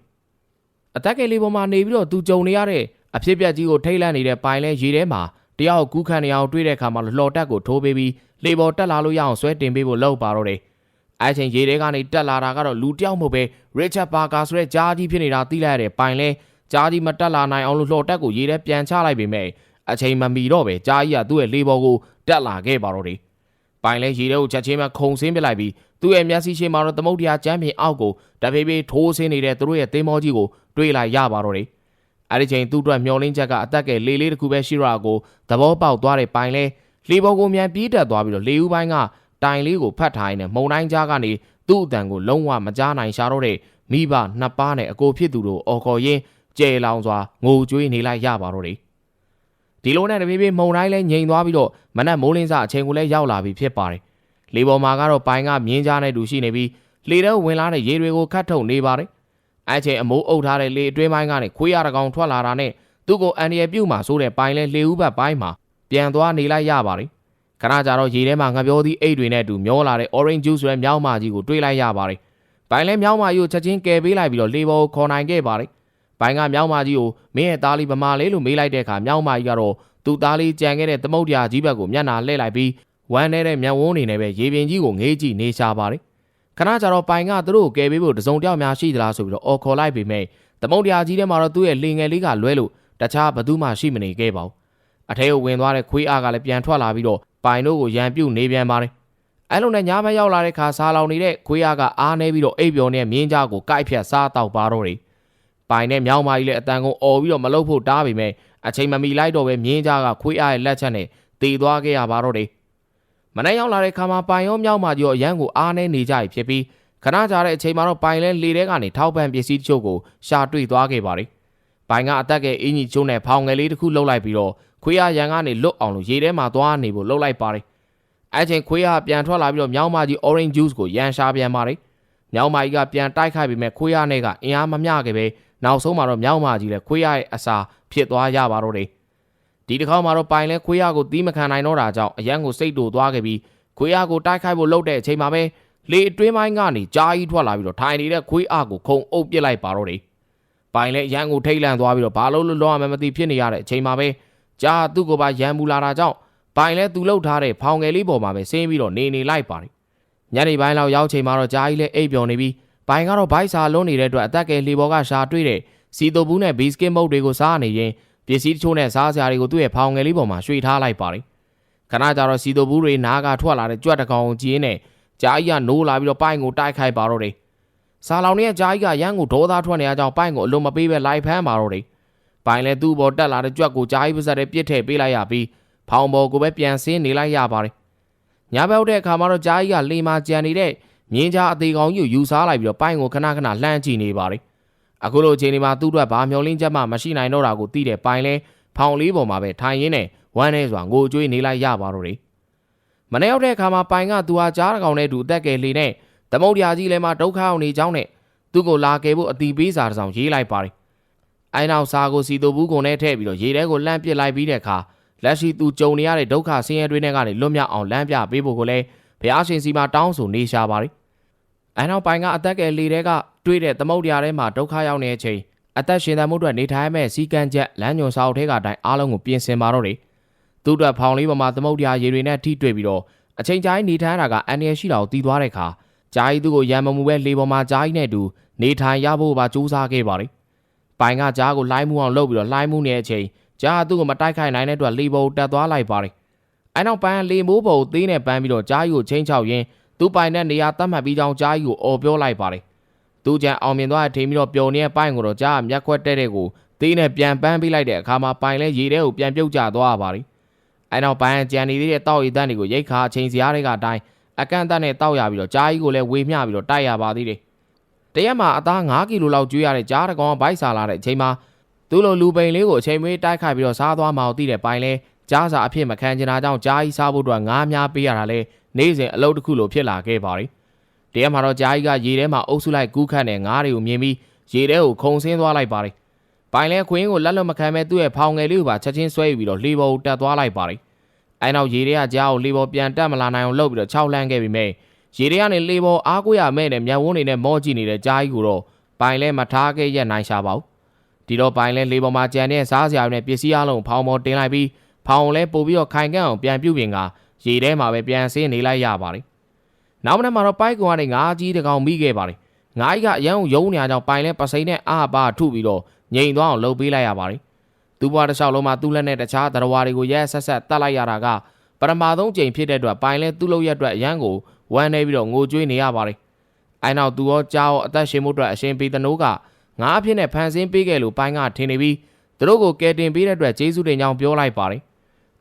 ။အသက်ကယ်လေးပေါ်မှာနေပြီးတော့သူကြုံနေရတဲ့အဖြစ်ပြက်ကြီးကိုထိတ်လန့်နေတဲ့ပိုင်လဲရေထဲမှာတယောက်ကူးခန့်နေအောင်တွေးတဲ့အခါမှာလော်တက်ကိုထိုးပေးပြီးလေပေါ်တက်လာလို့ရအောင်ဆွဲတင်ပေးဖို့လုပ်ပါတော့တယ်။အဲချိန်ရေထဲကနေတက်လာတာကတော့လူတယောက်မဟုတ်ပဲ Richard Parker ဆိုတဲ့ကြားကြီးဖြစ်နေတာသိလိုက်ရတဲ့ပိုင်လဲ ကြားကြီးမတက်လာနိုင်အောင်လို့လော်တက်ကိုရေထဲပြန်ချလိုက်ပေမဲ့အချိန်မမီတော့ပဲကြားကြီးကသူ့ရဲ့လေပေါ်ကိုတက်လာခဲ့ပါတော့တယ်။ပိုင်လဲရေထဲကိုချက်ချင်းမှခုန်ဆင်းပလိုက်ပြီးသူ့ရဲ့မျက်စိရှိမှတော့သမုတ်တရားကျမ်းပြင်အောက်ကိုတဖေးဖေးထိုးဆင်းနေတဲ့သူတို့ရဲ့သင်းမောကြီးကိုတွေးလိုက်ရပါတော့တယ်။အဲဒီချိန်သူ့အတွက်မျောလင်းချက်ကအသက်ကယ်လေးလေးတစ်ခုပဲရှိရတာကိုသဘောပေါက်သွားတဲ့ပိုင်လဲလေပေါ်ကိုမြန်ပြေးတက်သွားပြီးတော့လေဦးပိုင်းကတိုင်လေးကိုဖတ်ထားရင်းနဲ့မုံတိုင်းကြားကနေသူ့အတန်ကိုလုံးဝမကြားနိုင်ရှာတော့တဲ့မိဘနှစ်ပါးနဲ့အကိုဖြစ်သူတို့အော်ခေါ်ရင်း ကြဲလောင်စွာငိုကြွေးနေလိုက်ရပါတော့တယ်ဒီလိုနဲ့တပြေးပြေးမုံတိုင်းလဲငြိမ်သွားပြီးတော့မနက်မိုးလင်းစအချိန်ကိုလည်းရောက်လာပြီဖြစ်ပါတယ်လေပေါ်မှာကတော့ပိုင်ကမြင်းကြားနဲ့တူရှိနေပြီးလေထဲဝင်လာတဲ့ရေတွေကိုခတ်ထုတ်နေပါတယ်အဲချိန်အမိုးအုပ်ထားတဲ့လေအတွင်းပိုင်းကနေခွေးရတကောင်ထွက်လာတာနဲ့သူ့ကိုအန်ဒီရပြုတ်မှဆိုတဲ့ပိုင်လဲလေဦးဘက်ပိုင်းမှာပြန်သွားနေလိုက်ရပါတယ်ခဏကြာတော့ရေထဲမှာငပြောသီးအိတ်တွေနဲ့အတူမျောလာတဲ့ orange juice ဆိုတဲ့မြောင်းမကြီးကိုတွေးလိုက်ရပါတယ်။ဘိုင်လဲမြောင်းမကြီးကိုချက်ချင်းကယ်ပေးလိုက်ပြီးတော့လေပေါ်ကိုခေါ်နိုင်ခဲ့ပါတယ်။ ဘိုင်ကမြောင်းမကြီးကိုမင်းရဲ့သားလေးဗမာလေးလို့မေးလိုက်တဲ့အခါမြောင်းမကြီးကတော့သူ့သားလေးကြံခဲ့တဲ့သမုတ်တရားကြီးဘက်ကိုမျက်နှာလှည့်လိုက်ပြီးဝမ်းနေတဲ့မျက်ဝန်းနေနဲ့ပဲရေပြင်ကြီးကိုငေးကြည့်နေရှာပါတယ်။ခဏကြာတော့ပိုင်ကသူတို့ကိုကယ်ပေးဖို့တစုံတယောက်များရှိသလားဆိုပြီးတော့အော်ခေါ်လိုက်ပေမဲ့သမုတ်တရားကြီးထဲမှာတော့သူ့ရဲ့လေငယ်လေးကလွဲလို့တခြားဘသူမှရှိမနေခဲ့ပါဘူး။အထဲကိုဝင်သွားတဲ့ခွေးအားကလည်းပြန်ထွက်လာပြီးတော့ပိုင်တို့ကိုရန်ပြုတ်နေပြန်ပါတယ်။အဲလိုနဲ့ညဘက်ရောက်လာတဲ့ခါစားလောင်နေတဲ့ခွေးရကအားနေပြီးတော့အိပ်ပျော်နေတဲ့မြင်းကြားကိုကိုက်ဖြတ်စားတောက်ပါတော့တယ်။ ပိုင်နဲ့မြောင်းမကြီးလည်းအတန်ကုန်អော်ပြီးတော့မလုပ်ဖို့တားပေမဲ့အချိန်မမီလိုက်တော့ပဲမြင်းကြားကခွေးအားရဲ့လက်ချက်နဲ့တေသွားခဲ့ရပါတော့တယ်။မနေ့ရောက်လာတဲ့ခါမှာပိုင်ရောမြောင်းမကြီးရောအရန်ကိုအားနေနေကြပြီဖြစ်ပြီးခဏကြာတဲ့အချိန်မှာတော့ပိုင်လဲလေထဲကနေထောက်ပံ့ပစ္စည်းတချို့ကိုရှာတွေ့သွားခဲ့ပါတယ်။ပိုင်ကအသက်ကအင်ကြီးကျုံးနဲ့ဖောင်ငယ်လေးတစ်ခုလှုပ်လိုက်ပြီးတော့ခွေးရရန်ကနေလွတ်အောင်လို့ရေထဲမှာသွားနေဖို့လှုပ်လိုက်ပါတယ်။အဲချိန်ခွေးရပြန်ထွက်လာပြီးတော့မြောင်းမကြီး orange juice ကိုရန်ရှာပြန်ပါတယ်။မြောင်းမကြီးကပြန်တိုက်ခိုက်ပြီးမဲ့ခွေးရနဲ့ကအင်အားမမျှခဲ့ပဲ နောက်ဆုံးမှာတော့မြောင်းမကြီးလည်းခွေးရရဲ့အစာဖြစ်သွားရပါတော့တယ်။ဒီတစ်ခါမှာတော့ပိုင်လဲခွေးရကိုတီးမခံနိုင်တော့တာကြောင့်အရန်ကိုစိတ်တူသွားခဲ့ပြီးခွေးရကိုတိုက်ခိုက်ဖို့လှုပ်တဲ့အချိန်မှာပဲလေအတွင်းပိုင်းကနေကြားကြီးထွက်လာပြီးတော့ထိုင်နေတဲ့ခွေးအကိုခုံအုပ်ပစ်လိုက်ပါတော့တယ်။ပိုင်လဲရန်ကိုထိတ်လန့်သွားပြီးတော့ဘာလို့လွတ်လွတ်ရမှမသိဖြစ်နေရတဲ့အချိန်မှာပဲကြားသူ့ကိုပါရန်မူလာတာကြောင့်ပိုင်လဲသူလှုပ်ထားတဲ့ဖောင်ငယ်လေးပေါ်မှာပဲဆင်းပြီးတော့နေနေလိုက်ပါတယ်။ညနေပိုင်းလောက်ရောက်ချိန်မှာတော့ကြားကြီးလဲအိပ်ပျော်နေပြီး ပိုင်ကတော့ဘိုက်စာလုံးနေတဲ့အတွက်အသက်ကယ်လေပေါ်ကရှာတွေ့တဲ့စီတိုဘူးနဲ့ဘီစကစ်မုတ်တွေကိုစားနေရင်ပစ္စည်းတချို့နဲ့စားစရာတွေကိုသူ့ရဲ့ဖောင်ငယ်လေးပေါ်မှာရွှေ့ထားလိုက်ပါတယ်။ခဏကြာတော့စီတိုဘူးတွေနားကထွက်လာတဲ့ကြွက်တကောင်ကိုကြီးနဲ့ကြားကြီးကနိုးလာပြီးတော့ပိုင်ကိုတိုက်ခိုက်ပါတော့တယ်။စာလောင်နဲ့ကြားကြီးကရန်ကိုဒေါသထွက်နေရကြောင်းပိုင်ကိုအလုံးမပေးပဲလိုက်ဖမ်းပါတော့တယ်။ပိုင်လည်းသူ့ဘော်တက်လာတဲ့ကြွက်ကိုကြားကြီးပါစတဲ့ပြစ်ထည့်ပေးလိုက်ရပြီးဖောင်ဘော်ကိုပဲပြန်ဆင်းနေလိုက်ရပါတယ်။ညဘက်တဲ့အခါမှာတော့ကြားကြီးကလေမာကြံနေတဲ့ မြင်းကြားအသေးကောင်ကြီးကိုယူစားလိုက်ပြီးတော့ပိုင်ကိုခဏခဏလှမ်းကြည့်နေပါတယ်။အခုလိုအချိန်ဒီမှာသူ့အတွက်ဘာမျောလင်းချက်မှမရှိနိုင်တော့တာကိုသိတဲ့ပိုင်လဲဖောင်လေးပေါ်မှာပဲထိုင်ရင်းနဲ့ဝမ်းနေစွာငိုကြွေးနေလိုက်ရပါတော့တယ်။မနေ့ရောက်တဲ့အခါမှာပိုင်ကသူဟာကြားတကောင်နဲ့တူအသက်ကယ်လေးနဲ့သမုတ်ရာကြီးလည်းမှဒုက္ခအောင်နေကြောင်းနဲ့သူ့ကိုလာကယ်ဖို့အတီပေးစာတစ်စောင်ရေးလိုက်ပါတယ်။အဲနောက်စာကိုစီတိုဘူးကုန်နဲ့ထည့်ပြီးတော့ရေထဲကိုလှမ်းပစ်လိုက်ပြီးတဲ့အခါလက်ရှိသူကြုံနေရတဲ့ဒုက္ခဆင်းရဲတွေနဲ့ကနေလွတ်မြောက်အောင်လမ်းပြပေးဖို့ကိုလည်း ဘုရားရှင်စီမှာတောင်းဆိုနေရှာပါတယ်။အဲနောက်ပိုင်ကအသက်ကယ်လေးတွေကတွေ့တဲ့သမုတ်တရားထဲမှာဒုက္ခရောက်နေတဲ့အချိန်အသက်ရှင်သန်မှုအတွက်နေထိုင်မဲ့စီကံချက်လမ်းညွန်စာအုပ်ထဲကအတိုင်းအားလုံးကိုပြင်ဆင်ပါတော့တယ်။သူ့အတွက်ဖောင်လေးပေါ်မှာသမုတ်တရားရေတွေနဲ့ထိတွေ့ပြီးတော့အချိန်ကြာနေထိုင်ရတာကအန်ရရှိတာကိုတီးသွားတဲ့အခါဂျာကြီးသူ့ကိုရံမမှုပဲလေပေါ်မှာဂျာကြီးနဲ့အတူနေထိုင်ရဖို့ပါကြိုးစားခဲ့ပါတယ်။ပိုင်ကဂျားကိုလှိုင်းမှုအောင်လုပ်ပြီးတော့လှိုင်းမှုနေတဲ့အချိန်ဂျားကသူ့ကိုမတိုက်ခိုက်နိုင်တဲ့အတွက်လေပေါ်တက်သွားလိုက်ပါတယ်။ အဲနောက်ပိုင်ကလေမိုးပေါ်ကိုသေးနဲ့ပန်းပြီးတော့ဂျားကြီးကိုချင်းချောက်ရင်းသူ့ပိုင်တဲ့နေရာတတ်မှတ်ပြီးကြောင်းဂျားကြီးကိုអော်ပြောလိုက်ပါတယ်သူ့ကြံအောင်မြင်သွားတဲ့ထင်ပြီးတော့ပျော်နေတဲ့ပိုင်ကိုတော့ကြားမျက်ခွက်တဲ့တဲ့ကိုသေးနဲ့ပြန်ပန်းပေးလိုက်တဲ့အခါမှာပိုင်လဲရေထဲကိုပြန်ပြုတ်ကျသွားပါလိအဲနောက်ပိုင်ကြံနေသေးတဲ့တောက်ရည်တန်းတွေကိုရိတ်ခါအချိန်စရာတွေကအတိုင်းအကန့်အသတ်နဲ့တောက်ရပြီးတော့ကြားကြီးကိုလည်းဝေမျှပြီးတော့တိုက်ရပါသေးတယ်တရက်မှာအသား9ကီလိုလောက်ကျွေးရတဲ့ကြားတကောင်ဘိုက်စာလာတဲ့အချိန်မှာသူ့လိုလူပိန်လေးကိုအချိန်မွေးတိုက်ခိုက်ပြီးတော့စားသွားမှောက်သိတဲ့ပိုင်လဲ ကြားစာအဖြစ်မခံချင်တာကြောင့်ကြားကြီးစားဖို့အတွက်ငားများပေးရတာလဲနေ့စဉ်အလုပ်တစ်ခုလိုဖြစ်လာခဲ့ပါလိတရက်မှာတော့ကြားကြီးကရေထဲမှာအုပ်စုလိုက်ကူးခတ်တဲ့ငားတွေကိုမြင်ပြီးရေထဲကိုခုန်ဆင်းသွားလိုက်ပါလိပိုင်လဲခွင်းကိုလက်လွတ်မခံမဲ့သူ့ရဲ့ဖောင်ငယ်လေးကိုပါချက်ချင်းဆွဲယူပြီးတော့လှေပေါ်ကိုတက်သွားလိုက်ပါလိအဲနောက်ရေထဲကကြားကိုလှေပေါ်ပြန်တက်မလာနိုင်အောင်လှုပ်ပြီးတော့ခြောက်လှမ်းခဲ့ပြီးမဲ့ရေထဲကနေလှေပေါ်အားကိုးရမဲ့နဲ့မျက်ဝန်းတွေနဲ့မော့ကြည့်နေတဲ့ကြားကြီးကိုတော့ပိုင်လဲမထားခဲ့ရနိုင်ရှာပါဘူးဒီတော့ပိုင်လဲလေပေါ်မှာကြံတဲ့စားစရာတွေနဲ့ပစ္စည်းအလုံးဖောင်ပေါ်တင်လိုက်ပြီး ဖောင်လဲပို့ပြီးတော့ခိုင်ကန့်အောင်ပြန်ပြုတ်ပြင်ကရေထဲမှာပဲပြန်ဆင်းနေလိုက်ရပါတယ်နောက်မနေ့မှာတော့ပိုက်ကောင်ကနေငါးကြီးတကောင်မိခဲ့ပါတယ်ငါးကြီးကအရန်ကိုယုံနေအောင်ပိုင်လဲပစိမ့်နဲ့အားပါထုပြီးတော့ငြိမ်သွားအောင်လှုပ်ပေးလိုက်ရပါတယ်သူ့ဘွားတစ်လျှောက်လုံးမှာသူ့လက်နဲ့တခြားသရဝါတွေကိုရဲဆက်ဆက်တတ်လိုက်ရတာကပရမသုံးချိန်ဖြစ်တဲ့အတွက်ပိုင်လဲသူ့လုပ်ရက်အတွက်အရန်ကိုဝမ်းနေပြီးတော့ငိုကြွေးနေရပါတယ်အဲနောက်သူရောကြားရောအသက်ရှင်မှုအတွက်အရှင်ပေတနိုးကငါးအဖြစ်နဲ့ဖန်ဆင်းပေးခဲ့လို့ပိုင်ကထင်နေပြီးသူတို့ကိုကယ်တင်ပေးတဲ့အတွက်ကျေးဇူးတင်ကြောင်းပြောလိုက်ပါတယ်။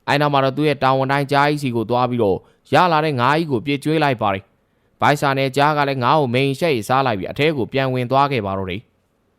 အဲနောက်မှာတော့သူ့ရဲ့တာဝန်တိုင်းကြားကြီးစီကိုသွားပြီးတော့ရလာတဲ့ငါးကြီးကိုပြစ်ကျွေးလိုက်ပါတယ်။ဘိုက်စာနဲ့ကြားကလည်းငါးကိုမိန်ရှက်ရေးစားလိုက်ပြီးအထဲကိုပြန်ဝင်သွားခဲ့ပါတော့တယ်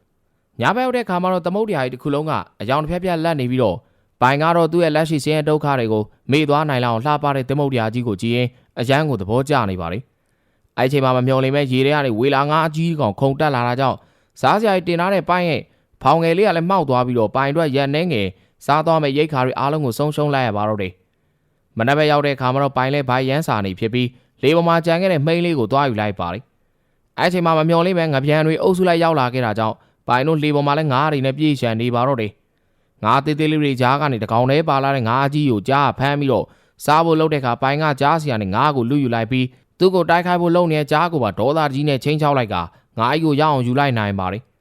။ညဘက်ရောက်တဲ့ခါမှာတော့သမုတ်တရားကြီးတစ်ခုလုံးကအယောင်တစ်ဖက်ပြက်လက်နေပြီးတော့ပိုင်ကတော့သူ့ရဲ့လက်ရှိဆင်းရဲဒုက္ခတွေကိုမေ့သွားနိုင်လောက်လှပတဲ့သမုတ်တရားကြီးကိုကြည်ရင်အရန်ကိုသဘောကျနေပါလေ။အဲချိန်မှာမမျော်လင့်မဲ့ရေထဲကနေဝေလာငါးအကြီးကောင်ခုန်တက်လာတာကြောင့်စားစရာတင်ထားတဲ့ပိုင်ရဲ့ဖောင်ငယ်လေးကလည်းမှောက်သွားပြီးတော့ပိုင်အတွက်ရန်နှဲငယ် စားသွားမဲ့ရိတ်ခါတွေအားလုံးကိုဆုံးရှုံးလိုက်ရပါတော့တယ်။မနက်ပဲရောက်တဲ့အခါမှာတော့ပိုင်လဲဘိုင်ရန်စာနေဖြစ်ပြီးလေပေါ်မှာကြံခဲ့တဲ့မှိန်းလေးကိုသွားယူလိုက်ပါတယ်။အဲချိန်မှာမမျော်လင့်မဲ့ငပြန်တွေအုပ်စုလိုက်ရောက်လာခဲ့တာကြောင့်ပိုင်တို့လေပေါ်မှာလည်းငါးတွေနဲ့ပြေးရှံနေပါတော့တယ်။ငါးသေးသေးလေးတွေကြားကနေတကောင်လေးပါလာတဲ့ငါးအကြီးကိုကြားဖမ်းပြီးတော့စားဖို့လုပ်တဲ့အခါပိုင်ကကြားစီကနေငါးကိုလူယူလိုက်ပြီးသူ့ကိုတိုက်ခိုက်ဖို့လုပ်နေတဲ့ကြားကိုပါဒေါသကြီးနဲ့ချင်းချောက်လိုက်ကငါးအိကိုရအောင်ယူလိုက်နိုင်ပါတယ်။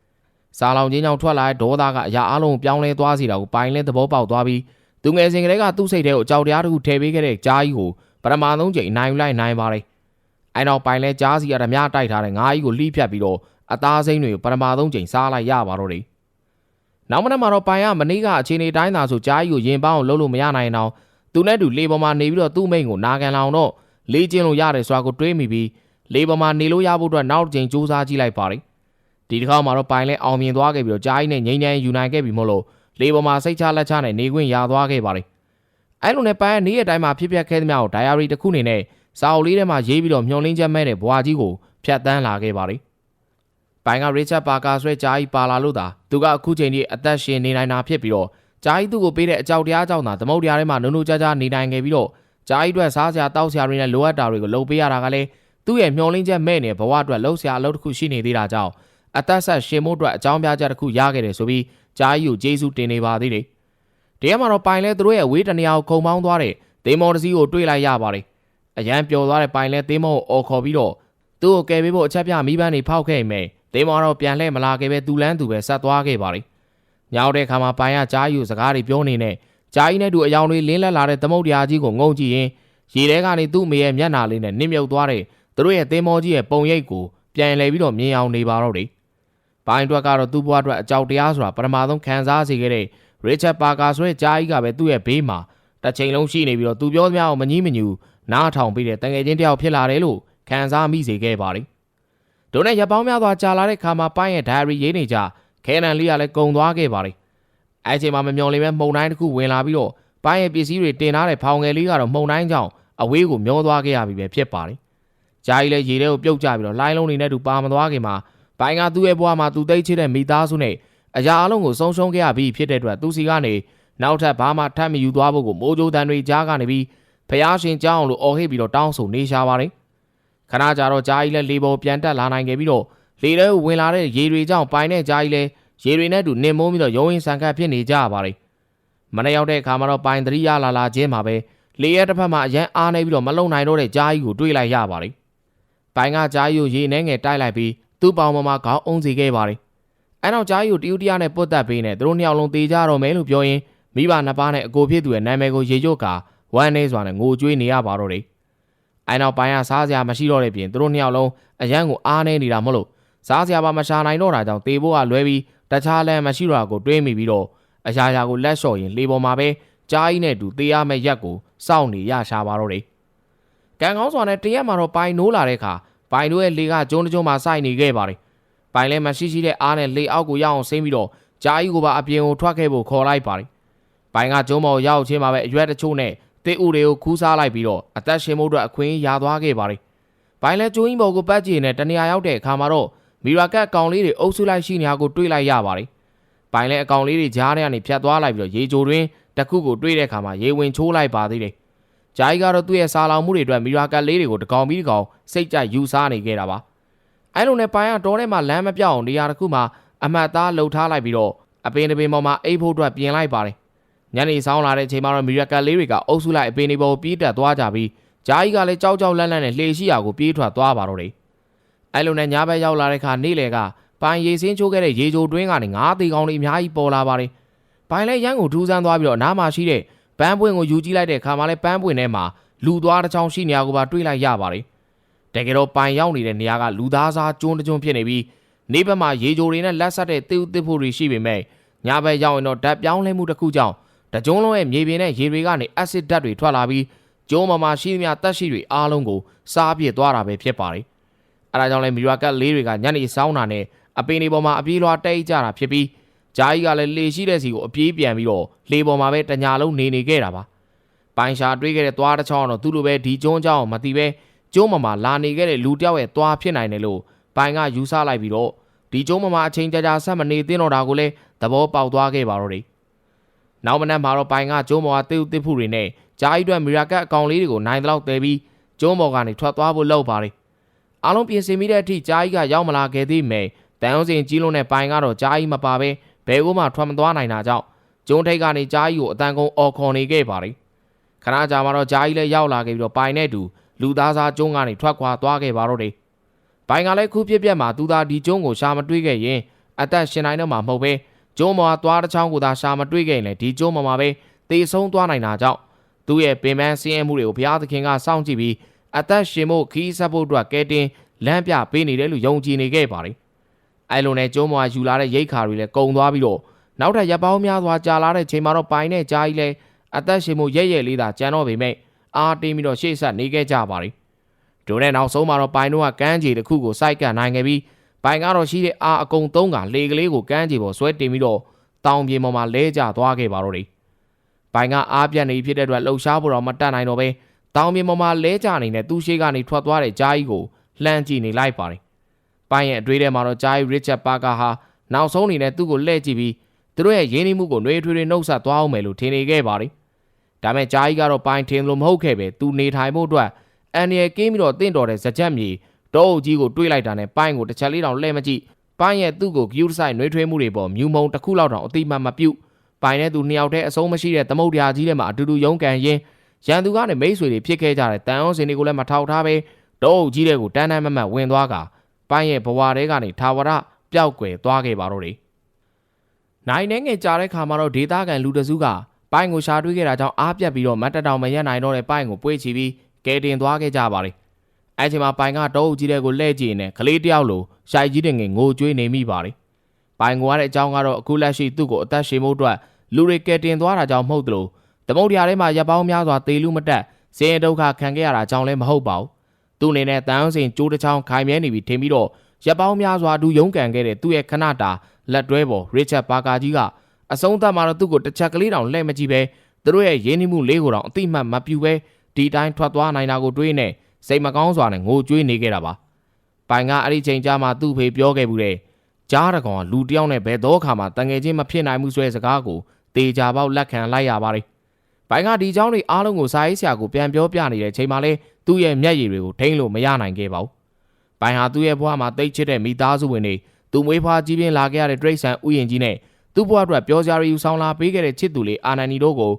စာလောင်ချင်းကြောင့်ထွက်လာတဲ့ဒေါသကအရာအလုံးပြောင်းလဲသွားစီတာကိုပိုင်လဲသဘောပေါက်သွားပြီးသူငယ်စဉ်ကလေးကသူ့စိတ်ထဲကိုအကြောက်တရားတစ်ခုထည့်ပေးခဲ့တဲ့ကြားကြီးကိုပထမဆုံးချိန်နိုင်ယူလိုက်နိုင်ပါတယ်။အဲနောက်ပိုင်လဲကြားစီရဓမြတိုက်ထားတဲ့ငါးကြီးကိုလှိဖြတ်ပြီးတော့အသားစိမ့်တွေကိုပထမဆုံးချိန်စားလိုက်ရပါတော့တယ်။နောက်မနေ့မှာတော့ပိုင်ကမနေ့ကအခြေအနေတိုင်းသာဆိုကြားကြီးကိုရင်ပေါင်းလှုပ်လို့မရနိုင်အောင်သူနဲ့တူလေပေါ်မှာနေပြီးတော့သူ့မိန်ကိုနာခံလောင်တော့လေးကျင်းလို့ရတယ်ဆိုတာကိုတွေးမိပြီးလေပေါ်မှာနေလို့ရဖို့အတွက်နောက်တစ်ချိန်စူးစမ်းကြည့်လိုက်ပါတယ် ဒီတစ်ခါမှာတော့ပိုင်လဲအောင်မြင်သွားခဲ့ပြီးတော့ကြားကြီးနဲ့ငိမ့်ငိမ့်ယူနိုင်ခဲ့ပြီမို့လို့လေပေါ်မှာစိတ်ချလက်ချနဲ့နေခွင့်ရသွားခဲ့ပါတယ်အဲလိုနဲ့ပိုင်ကနေ့ရက်တိုင်းမှာဖြစ်ပျက်ခဲ့သမျှကို diary တစ်ခုအနေနဲ့စာအုပ်လေးထဲမှာရေးပြီးတော့မျှော်လင့်ချက်မဲ့တဲ့ဘွာကြီးကိုဖြတ်တန်းလာခဲ့ပါတယ်ပိုင်က Richard Parker ဆွဲကြားကြီးပါလာလို့သာသူကအခုချိန်ထိအသက်ရှင်နေနိုင်တာဖြစ်ပြီးတော့ကြားကြီးသူ့ကိုပေးတဲ့အကြောက်တရားကြောင့်သာသမုတ်တရားထဲမှာနုံနုံကြားကြားနေနိုင်ခဲ့ပြီးတော့ကြားကြီးအတွက်စားစရာတောက်စရာတွေနဲ့လိုအပ်တာတွေကိုလုပ်ပေးရတာကလည်းသူ့ရဲ့မျှော်လင့်ချက်မဲ့နေဘဝအတွက်လှုပ်ရှားအလုပ်တစ်ခုရှိနေသေးတာကြောင့် အသက်ဆက်ရှင်မို့အတွက်အကြောင်းပြချက်တစ်ခုရခဲ့တယ်ဆိုပြီးကြားကြီးကိုကျေးဇူးတင်နေပါသေးတယ်။တရားမှာတော့ပိုင်လဲသူတို့ရဲ့ဝေးတနေရာကိုခုံပေါင်းသွားတဲ့သေမော်တစည်းကိုတွေ့လိုက်ရပါတယ်။အရန်ပျော်သွားတဲ့ပိုင်လဲသေမော်ကိုအော်ခေါ်ပြီးတော့သူ့ကိုကယ်ပေးဖို့အချက်ပြမိပန်းနေဖောက်ခဲ့မယ်။သေမော်တော့ပြန်လှည့်မလာခဲ့ပဲသူလန်းသူပဲဆက်သွားခဲ့ပါတယ်။ညောင်တဲ့ခါမှာပိုင်ကကြားကြီးကိုစကားတွေပြောနေနဲ့ကြားကြီးနဲ့တူအယောင်တွေလင်းလက်လာတဲ့သမုတ်တရားကြီးကိုငုံကြည့်ရင်ရေထဲကနေသူ့မေရဲ့မျက်နှာလေးနဲ့နစ်မြုပ်သွားတဲ့သူတို့ရဲ့သင်္ဘောကြီးရဲ့ပုံရိပ်ကိုပြန်လှည့်ပြီးတော့မြင်အောင်နေပါတော့တယ်။ ဘိုင်းအတွက်ကတော့သူ့ဘဝအတွက်အကြောက်တရားဆိုတာပထမဆုံးခံစားစေခဲ့တဲ့ Richard Parker ဆိုတဲ့ကြားကြီးကပဲသူ့ရဲ့ဘေးမှာတစ်ချိန်လုံးရှိနေပြီးတော့သူပြောသမျှအောင်မငြီးမညူနားထောင်ပြီးတဲ့တငယ်ချင်းတယောက်ဖြစ်လာတယ်လို့ခံစားမိစေခဲ့ပါတယ်။ဒုနဲ့ရပောင်းများစွာကြာလာတဲ့ခါမှာပိုင်းရဲ့ diary ရေးနေကြခဲနန်လေးကလည်းကုံသွားခဲ့ပါတယ်။အဲချိန်မှာမမျော်လင့်ပဲမှုန်တိုင်းတစ်ခုဝင်လာပြီးတော့ပိုင်းရဲ့ပစ္စည်းတွေတင်ထားတဲ့ဖောင်ငယ်လေးကတော့မှုန်တိုင်းကြောင့်အဝေးကိုမျောသွားခဲ့ရပြီပဲဖြစ်ပါတယ်။ဂျာကြီးလည်းရေထဲကိုပြုတ်ကျပြီးတော့လိုင်းလုံးနေနဲ့တူပါမသွားခင်မှာ ဘိုင်းကသူ့ရဲ့ဘဝမှာသူသိချစ်တဲ့မိသားစုနဲ့အရာအလုံးကိုဆုံးရှုံးခဲ့ရပြီးဖြစ်တဲ့အတွက်သူစီကနေနောက်ထပ်ဘာမှထပ်မယူသွားဖို့ကိုမိုးကြိုးတန်တွေကြားကနေပြီးဖျားရှင်ကြောင်းလို့အော်ဟစ်ပြီးတော့တောင်းဆိုနေရှာပါတယ်။ခဏကြာတော့ဂျာကြီးလည်းလေပေါ်ပြန်တက်လာနိုင်ခဲ့ပြီးတော့လေထဲကိုဝင်လာတဲ့ရေတွေကြောင့်ပိုင်တဲ့ဂျာကြီးလည်းရေတွေနဲ့တူနင်မိုးပြီးတော့ရုံးရင်ဆန်ခတ်ဖြစ်နေကြပါပါတယ်။မနေ့ရောက်တဲ့အခါမှာတော့ပိုင်သတိရလာလာခြင်းမှာပဲလေရဲတစ်ဖက်မှာအရန်အားနေပြီးတော့မလုံနိုင်တော့တဲ့ကြားကြီးကိုတွေးလိုက်ရပါတယ်။ပိုင်ကကြားကြီးကိုရေနှဲငယ်တိုက်လိုက်ပြီး သူ့ပေါင်ပေါ်မှာခေါင်းအုံးစီခဲ့ပါတယ်။အဲနောက်ကြားကြီးကိုတယူတရနဲ့ပုတ်တက်ပေးနေသူတို့နှစ်ယောက်လုံးတေးကြတော့မယ်လို့ပြောရင်မိဘနှစ်ပါးနဲ့အကိုဖြစ်သူရဲ့နာမည်ကိုရေကျုပ်ကဝမ်းနေစွာနဲ့ငိုကြွေးနေရပါတော့တယ်။အဲနောက်ပိုင်ကစားစရာမရှိတော့တဲ့ပြင်သူတို့နှစ်ယောက်လုံးအရန်ကိုအားနေနေတာမဟုတ်လို့စားစရာပါမရှာနိုင်တော့တာကြောင့်တေဖို့ကလွဲပြီးတခြားလမ်းမရှိတော့တာကိုတွေးမိပြီးတော့အရာရာကိုလက်လျှော့ရင်လေပေါ်မှာပဲကြားကြီးနဲ့တူတေးရမယ့်ရက်ကိုစောင့်နေရရှာပါတော့တယ်။ကံကောင်းစွာနဲ့တရက်မှာတော့ပိုင်နိုးလာတဲ့အခါ ပိုင်တို့ရဲ့လေကကျုံးတကျုံးမှာစိုက်နေခဲ့ပါတယ်။ပိုင်လည်းမရှိရှိတဲ့အားနဲ့လေအောက်ကိုရောက်အောင်ဆင်းပြီးတော့ကြားကြီးကိုပါအပြင်ကိုထွက်ခဲ့ဖို့ခေါ်လိုက်ပါတယ်။ပိုင်ကကျုံးပေါ်ရောက်ချင်းမှာပဲအရွက်တချို့နဲ့တေးဥတွေကိုခူးစားလိုက်ပြီးတော့အသက်ရှင်မှုအတွက်အခွင့်ရသွားခဲ့ပါတယ်။ပိုင်လည်းကျိုးကြီးပေါ်ကိုပတ်ကြည့်နေတနေရာရောက်တဲ့အခါမှာတော့မီရာကတ်ကောင်လေးတွေအုပ်စုလိုက်ရှိနေတာကိုတွေ့လိုက်ရပါတယ်။ပိုင်လည်းအကောင်လေးတွေကြားထဲကနေဖြတ်သွားလိုက်ပြီးတော့ရေကြိုတွင်တစ်ခုကိုတွေ့တဲ့အခါမှာရေဝင်ချိုးလိုက်ပါသေးတယ်။ ဂျာကြီးကတော့သူ့ရဲ့စာလောင်မှုတွေအတွက်မီရာကတ်လေးတွေကိုတကောင်ပြီးတကောင်စိတ်ကြိုက်ယူစားနေခဲ့တာပါ။အဲလိုနဲ့ပိုင်ကတော်ထဲမှာလမ်းမပြောက်အောင်နေရာတစ်ခုမှာအမှတ်သားလှုပ်ထားလိုက်ပြီးတော့အပင်တစ်ပင်ပေါ်မှာအိတ်ဖို့အတွက်ပြင်လိုက်ပါတယ်။ညနေဆောင်လာတဲ့အချိန်မှာတော့မီရာကတ်လေးတွေကအုပ်စုလိုက်အပင်တွေပေါ်ပြေးတက်သွားကြပြီးဂျာကြီးကလည်းကြောက်ကြောက်လန့်လန့်နဲ့လှေရှိရာကိုပြေးထွက်သွားပါတော့တယ်။အဲလိုနဲ့ညဘက်ရောက်လာတဲ့အခါနေ့လေကပိုင်ရေစင်းချိုးခဲ့တဲ့ရေချိုတွင်းကနေငါးသေးကောင်တွေအများကြီးပေါ်လာပါတယ်။ပိုင်လည်းရန်ကိုထူးဆန်းသွားပြီးတော့အနားမှာရှိတဲ့ ပန်းပွင့်ကိုယူကြည့်လိုက်တဲ့အခါမှာလည်းပန်းပွင့်ထဲမှာလူသွားတစ်ချောင်းရှိနေရကိုပါတွေ့လိုက်ရပါတယ်။တကယ်တော့ပိုင်ရောက်နေတဲ့နေရာကလူသားစားကျွန်းတကျွန်းဖြစ်နေပြီးနေဘက်မှာရေချိုတွေနဲ့လက်ဆက်တဲ့တေးဥတစ်ဖို့တွေရှိပေမဲ့ညဘက်ရောက်ရင်တော့ဓာတ်ပြောင်းလဲမှုတစ်ခုကြောင့်တကြုံလုံးရဲ့မြေပြင်နဲ့ရေတွေကနေအက်ဆစ်ဓာတ်တွေထွက်လာပြီးကျုံးမမှာရှိသမျှတက်ရှိတွေအားလုံးကိုစားပြစ်သွားတာပဲဖြစ်ပါတယ်။အဲဒါကြောင့်လဲမီရာကတ်လေးတွေကညနေစောင်းတာနဲ့အပင်တွေပေါ်မှာအပြေးလွှာတိတ်ကြတာဖြစ်ပြီး ဂျာကြီးကလည်းလေရှိတဲ့စီကိုအပြေးပြန်ပြီးတော့လေပေါ်မှာပဲတညာလုံးနေနေခဲ့တာပါပိုင်းရှာတွေးခဲ့တဲ့သွားတစ်ချောင်းတော့သူ့လိုပဲဒီကျုံးချောင်းမတိပဲကျုံးမမလာနေခဲ့တဲ့လူတယောက်ရဲ့သွားဖြစ်နိုင်တယ်လို့ပိုင်းကယူဆလိုက်ပြီးတော့ဒီကျုံးမမအချိန်ကြာကြာဆက်မနေသင့်တော့တာကိုလည်းသဘောပေါက်သွားခဲ့ပါတော့တယ်နောက်မနက်မှာတော့ပိုင်ကကျုံးမော်ကတေးဥတစ်ဖူတွေနဲ့ဂျားအိအတွက်မီရာကတ်အကောင်လေးတွေကိုနိုင်တော့တဲပြီးကျုံးမော်ကနေထွက်သွားဖို့လုပ်ပါတယ်အားလုံးပြင်ဆင်မိတဲ့အထိဂျားအိကရောက်မလာခဲ့သေးမယ်တန်အောင်စင်ကြီးလုံးနဲ့ပိုင်ကတော့ဂျားအိမပါပဲ ဘယ်ကိုမှထွက်မသွားနိုင်တာကြောင့်ကျုံးထိတ်ကနေဂျာကြီးကိုအတန်ကုန်အော်ခေါ်နေခဲ့ပါတယ်။ခဏကြာမှတော့ဂျာကြီးလည်းရောက်လာခဲ့ပြီးတော့ပိုင်နဲ့တူလူသားစားကျုံးကနေထွက်ခွာသွားခဲ့ပါတော့တယ်။ပိုင်ကလည်းခုပြက်ပြက်မှာသူသာဒီကျုံးကိုရှာမတွေးခဲ့ရင်အသက်ရှင်နိုင်တော့မှာမဟုတ်ပဲကျုံးမော်သွားတစ်ချောင်းကိုသာရှာမတွေးခဲ့ရင်လည်းဒီကျုံးမော်မှာပဲတေဆုံးသွားနိုင်တာကြောင့်သူ့ရဲ့ပင်ပန်းစင်းရဲမှုတွေကိုဘုရားသခင်ကစောင့်ကြည့်ပြီးအသက်ရှင်ဖို့ခီးဆက်ဖို့အတွက်ကဲတင်လမ်းပြပေးနေတယ်လို့ယုံကြည်နေခဲ့ပါတယ်။ အဲလိုနဲ့ကျုံးမော်ယူလာတဲ့ရိတ်ခါတွေလည်းကုံသွားပြီးတော့နောက်ထပ်ရပ်ပေါင်းများစွာကြာလာတဲ့ချိန်မှာတော့ပိုင်နဲ့ကြားကြီးလဲအသက်ရှင်မှုရဲရဲလေးသာကြံတော့ပေမဲ့အားတင်းပြီးတော့ရှေ့ဆက်နေခဲ့ကြပါတယ်။ဒိုနဲ့နောက်ဆုံးမှာတော့ပိုင်တို့ကကမ်းခြေတစ်ခုကိုစိုက်ကန်နိုင်ခဲ့ပြီးပိုင်ကတော့ရှိတဲ့အားအကုံသုံးကလေကလေးကိုကမ်းခြေပေါ်ဆွဲတင်ပြီးတော့တောင်ပြေပေါ်မှာလဲကျသွားခဲ့ပါတော့တယ်။ပိုင်ကအားပြတ်နေဖြစ်တဲ့အတွက်လှုပ်ရှားဖို့တော့မတတ်နိုင်တော့ပဲတောင်ပြေပေါ်မှာလဲကျနေတဲ့သူ့ရှိကနေထွက်သွားတဲ့ကြားကြီးကိုလှမ်းကြည့်နေလိုက်ပါတယ်။ ပိုင်ရဲ့အတွေးထဲမှာတော့ကြားကြီးရစ်ချက်ပါကာဟာနောက်ဆုံးအနေနဲ့သူ့ကိုလှည့်ကြည့်ပြီးသူတို့ရဲ့ရင်းနှီးမှုကိုနှွေးထွေးထွေးနှုတ်ဆက်သွားအောင်မယ်လို့ထင်နေခဲ့ပါတယ်။ဒါမဲ့ကြားကြီးကတော့ပိုင်ထင်လို့မဟုတ်ခဲ့ပဲသူနေထိုင်ဖို့အတွက်အန်ရယ်ကင်းပြီးတော့တင့်တော်တဲ့ဇကြက်မြေတောအုပ်ကြီးကိုတွေးလိုက်တာနဲ့ပိုင်ကိုတစ်ချက်လေးတောင်လှည့်မကြည့်ပိုင်ရဲ့သူ့ကိုဂယူးဆိုင်နှွေးထွေးမှုတွေပေါ်မြူမုံတစ်ခုလောက်တောင်အတိမတ်မပြုတ်ပိုင်နဲ့သူနှစ်ယောက်တည်းအဆုံးမရှိတဲ့သမုတ်တရားကြီးထဲမှာအတူတူရုန်းကန်ရင်းရန်သူကနဲ့မိတ်ဆွေတွေဖြစ်ခဲ့ကြတဲ့တန်အောင်စင်တွေကိုလည်းမထောက်ထားပဲတောအုပ်ကြီးတွေကိုတန်းတန်းမတ်မတ်ဝင်သွားက ပိုင်ရဲ့ဘဝတဲကနေထာဝရပျောက်ကွယ်သွားခဲ့ပါတော့တယ်။နိုင်နေငယ်ကြာတဲ့ခါမှာတော့ဒေတာကန်လူတစုကပိုင်ကိုရှာတွေ့ခဲ့တာကြောင့်အားပြတ်ပြီးတော့မတ်တတောင်မရက်နိုင်တော့တဲ့ပိုင်ကိုပွေ့ချပြီးကဲတင်သွားခဲ့ကြပါလေ။အဲချိန်မှာပိုင်ကတောအုပ်ကြီးတဲ့ကိုလှည့်ကြည့်နေကလေးတယောက်လိုရှိုက်ကြီးတဲ့ငယ်ငိုကြွေးနေမိပါလေ။ပိုင်ကိုရတဲ့အကြောင်းကတော့အခုလက်ရှိသူ့ကိုအသက်ရှင်မှုအတွက်လူတွေကဲတင်သွားတာကြောင့်မဟုတ်သလိုသမုတ်တရားထဲမှာရပ်ပေါင်းများစွာသေလူမတက်စင်းရဲဒုက္ခခံခဲ့ရတာကြောင့်လည်းမဟုတ်ပါဘူး။ သူ့အနေနဲ့တန်အောင်စင်ကျိုးတစ်ချောင်းခိုင်မြဲနေပြီးထင်ပြီးတော့ရပ်ပေါင်းများစွာသူရုန်းကန်ခဲ့တဲ့သူ့ရဲ့ခဏတာလက်တွဲပေါ်ရစ်ချက်ပါကာကြီးကအဆုံးသတ်မှာတော့သူ့ကိုတစ်ချက်ကလေးတောင်လှည့်မကြည့်ပဲသူတို့ရဲ့ရင်းနှီးမှုလေးကိုတောင်အတိမတ်မပြူပဲဒီတိုင်းထွက်သွားနိုင်တာကိုတွေးနေစိတ်မကောင်းစွာနဲ့ငိုကြွေးနေခဲ့တာပါပိုင်ကအဲ့ဒီချိန်ကြာမှသူ့ဖေပြောခဲ့ဘူးတဲ့ကြားတကောင်ကလူတယောက်နဲ့ဘယ်တော့ခါမှတန်ငယ်ချင်းမဖြစ်နိုင်မှုဆိုတဲ့စကားကိုတေချာပေါက်လက်ခံလိုက်ရပါတယ်ပိုင်ကဒီเจ้าတွေအားလုံးကိုစာရေးဆရာကိုပြန်ပြောပြနေတဲ့ချိန်မှာလဲ သူ့ရဲ့မျက်ရည်တွေကိုထိန်းလို့မရနိုင်ခဲ့ပါဘူးပိုင်ဟာသူ့ရဲ့ဘဝမှာတိတ်ချစ်တဲ့မိသားစုဝင်တွေသူမွေးဖွားကြီးပြင်းလာခဲ့ရတဲ့တိရစ္ဆာန်ဥယျာဉ်ကြီးနဲ့သူ့ဘဝအတွက်ပြောစရာတွေယူဆောင်လာပေးခဲ့တဲ့ချစ်သူလေးအာနန်နီတို့ကို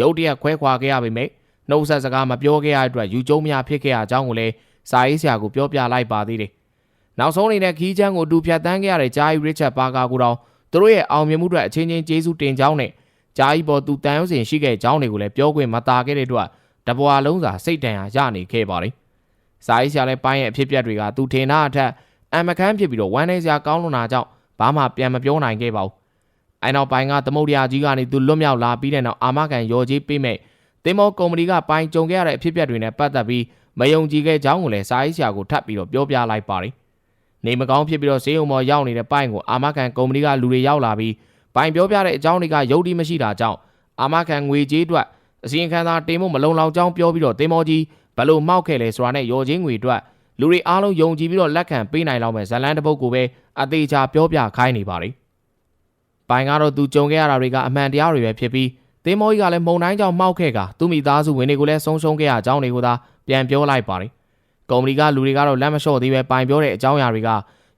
ရုတ်တရက်ခွဲခွာခဲ့ရပေမဲ့နှုတ်ဆက်စကားမပြောခဲ့ရတဲ့အတွက်ယူကျုံများဖြစ်ခဲ့ရကြောင်းကိုလည်းစာရေးဆရာကပြောပြလိုက်ပါသေးတယ်။နောက်ဆုံးအနေနဲ့ခီးချမ်းကိုတူဖြတ်တန်းခဲ့ရတဲ့ဂျာယီရစ်ချက်ပါကာကိုတော့သူတို့ရဲ့အောင်မြင်မှုတွေအချင်းချင်းကျေးဇူးတင်ကြောင်းနဲ့ဂျာယီပေါ်သူတန်ရုံးစင်ရှိခဲ့ကြောင်းတွေကိုလည်းပြောခွင့်မတာခဲ့တဲ့အတွက် တပွားလုံးစာစိတ်တန်ရာရနေခဲ့ပါတယ်။စာရေးဆရာလည်းပိုင်းရဲ့အဖြစ်ပြက်တွေကသူထင်တာအထက်အံမခန်းဖြစ်ပြီးတော့ဝမ်းနေစရာကောင်းလွန်တာကြောင့်ဘာမှပြန်မပြောနိုင်ခဲ့ပါဘူး။အဲနောက်ပိုင်းကသမုဒ္ဒရာကြီးကနေသူလွတ်မြောက်လာပြီးတဲ့နောက်အာမခံရော်ကြီးပေးမဲ့တင်မောကုမ္ပဏီကပိုင်ကြုံခဲ့ရတဲ့အဖြစ်အပျက်တွေနဲ့ပတ်သက်ပြီးမယုံကြည်ခဲ့ကြောင်းကိုလည်းစာရေးဆရာကိုထပ်ပြီးတော့ပြောပြလိုက်ပါတယ်။နေမကောင်းဖြစ်ပြီးတော့ဈေးုံပေါ်ရောက်နေတဲ့ပိုင်ကိုအာမခံကုမ္ပဏီကလူတွေရောက်လာပြီးပိုင်ပြောပြတဲ့အကြောင်းတွေကယုတ်တိမရှိတာကြောင့်အာမခံငွေကြေးအတွက် အစီရင်ခံစာတင်ဖို့မလုံလောက်ကြောင်းပြောပြီးတော့တင်မောကြီးဘယ်လိုမှောက်ခဲ့လဲဆိုတာနဲ့ရော်ချင်းငွေအတွက်လူတွေအားလုံးယုံကြည်ပြီးတော့လက်ခံပေးနိုင်လောက်မဲ့ဇလန်တစ်ပုတ်ကိုပဲအသေးချာပြောပြခိုင်းနေပါတယ်။ပိုင်ကတော့သူကြုံခဲ့ရတာတွေကအမှန်တရားတွေပဲဖြစ်ပြီးသင်းမောကြီးကလည်းမုံတိုင်းကြောင့်မှောက်ခဲ့ကသူ့မိသားစုဝင်တွေကိုလည်းဆုံးရှုံးခဲ့ရအကြောင်းတွေကိုသာပြန်ပြောလိုက်ပါတယ်။ကုမ္ပဏီကလူတွေကတော့လက်မလျှော့သေးပဲပိုင်ပြောတဲ့အကြောင်းအရာတွေက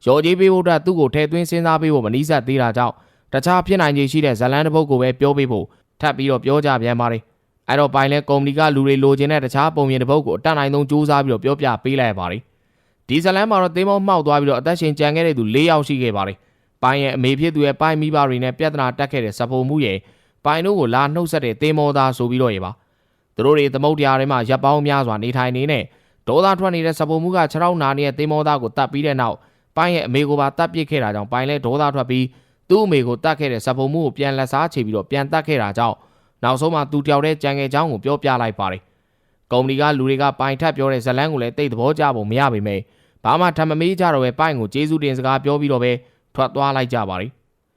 ရော်ကြီးပေးဖို့အတွက်သူ့ကိုထည့်သွင်းစဉ်းစားပေးဖို့မနှီးဆက်သေးတာကြောင့်တခြားဖြစ်နိုင်ခြေရှိတဲ့ဇလန်တစ်ပုတ်ကိုပဲပြောပေးဖို့ထပ်ပြီးတော့ပြောကြပြန်ပါတယ်။ အဲ့တော့ပိုင်လဲကုမ္ပဏီကလူတွေလိုချင်တဲ့တခြားပုံပြင်တစ်ပုတ်ကိုအတတ်နိုင်ဆုံးစူးစမ်းပြီးတော့ပြောပြပေးလိုက်ပါတယ်။ဒီဇလန်မှာတော့သင်းမောမှောက်သွားပြီးတော့အသက်ရှင်ကြံခဲ့တဲ့သူ၄ယောက်ရှိခဲ့ပါတယ်။ပိုင်ရဲ့အမေဖြစ်သူရဲ့ပိုင်မိဘတွေနဲ့ပြဿနာတက်ခဲ့တဲ့စပုံမှုရဲ့ပိုင်တို့ကိုလာနှုတ်ဆက်တဲ့သင်းမောသားဆိုပြီးတော့ရေပါ။သူတို့တွေသမုတ်တရားတွေမှာရပ်ပေါင်းများစွာနေထိုင်နေနဲ့ဒေါသထွက်နေတဲ့စပုံမှုကခြေထောက်နာနေတဲ့သင်းမောသားကိုတတ်ပြီးတဲ့နောက်ပိုင်ရဲ့အမေကိုပါတတ်ပစ်ခဲ့တာကြောင့်ပိုင်လဲဒေါသထွက်ပြီးသူ့အမေကိုတတ်ခဲ့တဲ့စပုံမှုကိုပြန်လက်စားချေပြီးတော့ပြန်တတ်ခဲ့တာကြောင့် နောက်ဆုံးမှသူတယောက်တည်းကြံငယ်ချောင်းကိုပြောပြလိုက်ပါတယ်။ကုမ္ပဏီကလူတွေကပိုင်ထပ်ပြောတဲ့ဇလန်းကိုလည်းတိတ်သဘောကျပုံမရပါပဲ။ဘာမှထပ်မမေးကြတော့ပဲပိုင်ကိုကျေးဇူးတင်စကားပြောပြီးတော့ပဲထွက်သွားလိုက်ကြပါတယ်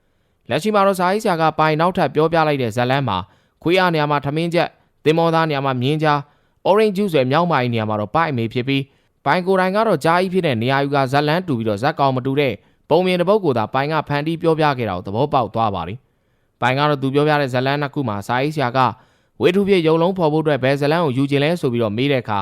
။လက်ရှိမှာတော့စာရေးဆရာကပိုင်နောက်ထပ်ပြောပြလိုက်တဲ့ဇလန်းမှာခွေးအားနေရာမှာထမင်းချက်တင်မောသားနေရာမှာမြင်းကြား orange juice ရဲ့မြောက်မိုင်းနေရာမှာတော့ပိုင်အမေဖြစ်ပြီးပိုင်ကိုယ်တိုင်ကတော့ကြားကြီးဖြစ်တဲ့နေရာယူကဇလန်းတူပြီးတော့ဇက်ကောင်မတူတဲ့ပုံမြင်တစ်ပုတ်ကိုသာပိုင်ကဖန်တီးပြောပြခဲ့တာကိုသဘောပေါက်သွားပါတယ်။ ပိုင်ကတော့သူပြောပြတဲ့ဇလန်းနှစ်ခုမှာစာရေးဆရာကဝေထုပြရုံလုံးဖော်ဖို့အတွက်ဘယ်ဇလန်းကိုယူခြင်းလဲဆိုပြီးတော့မေးတဲ့အခါ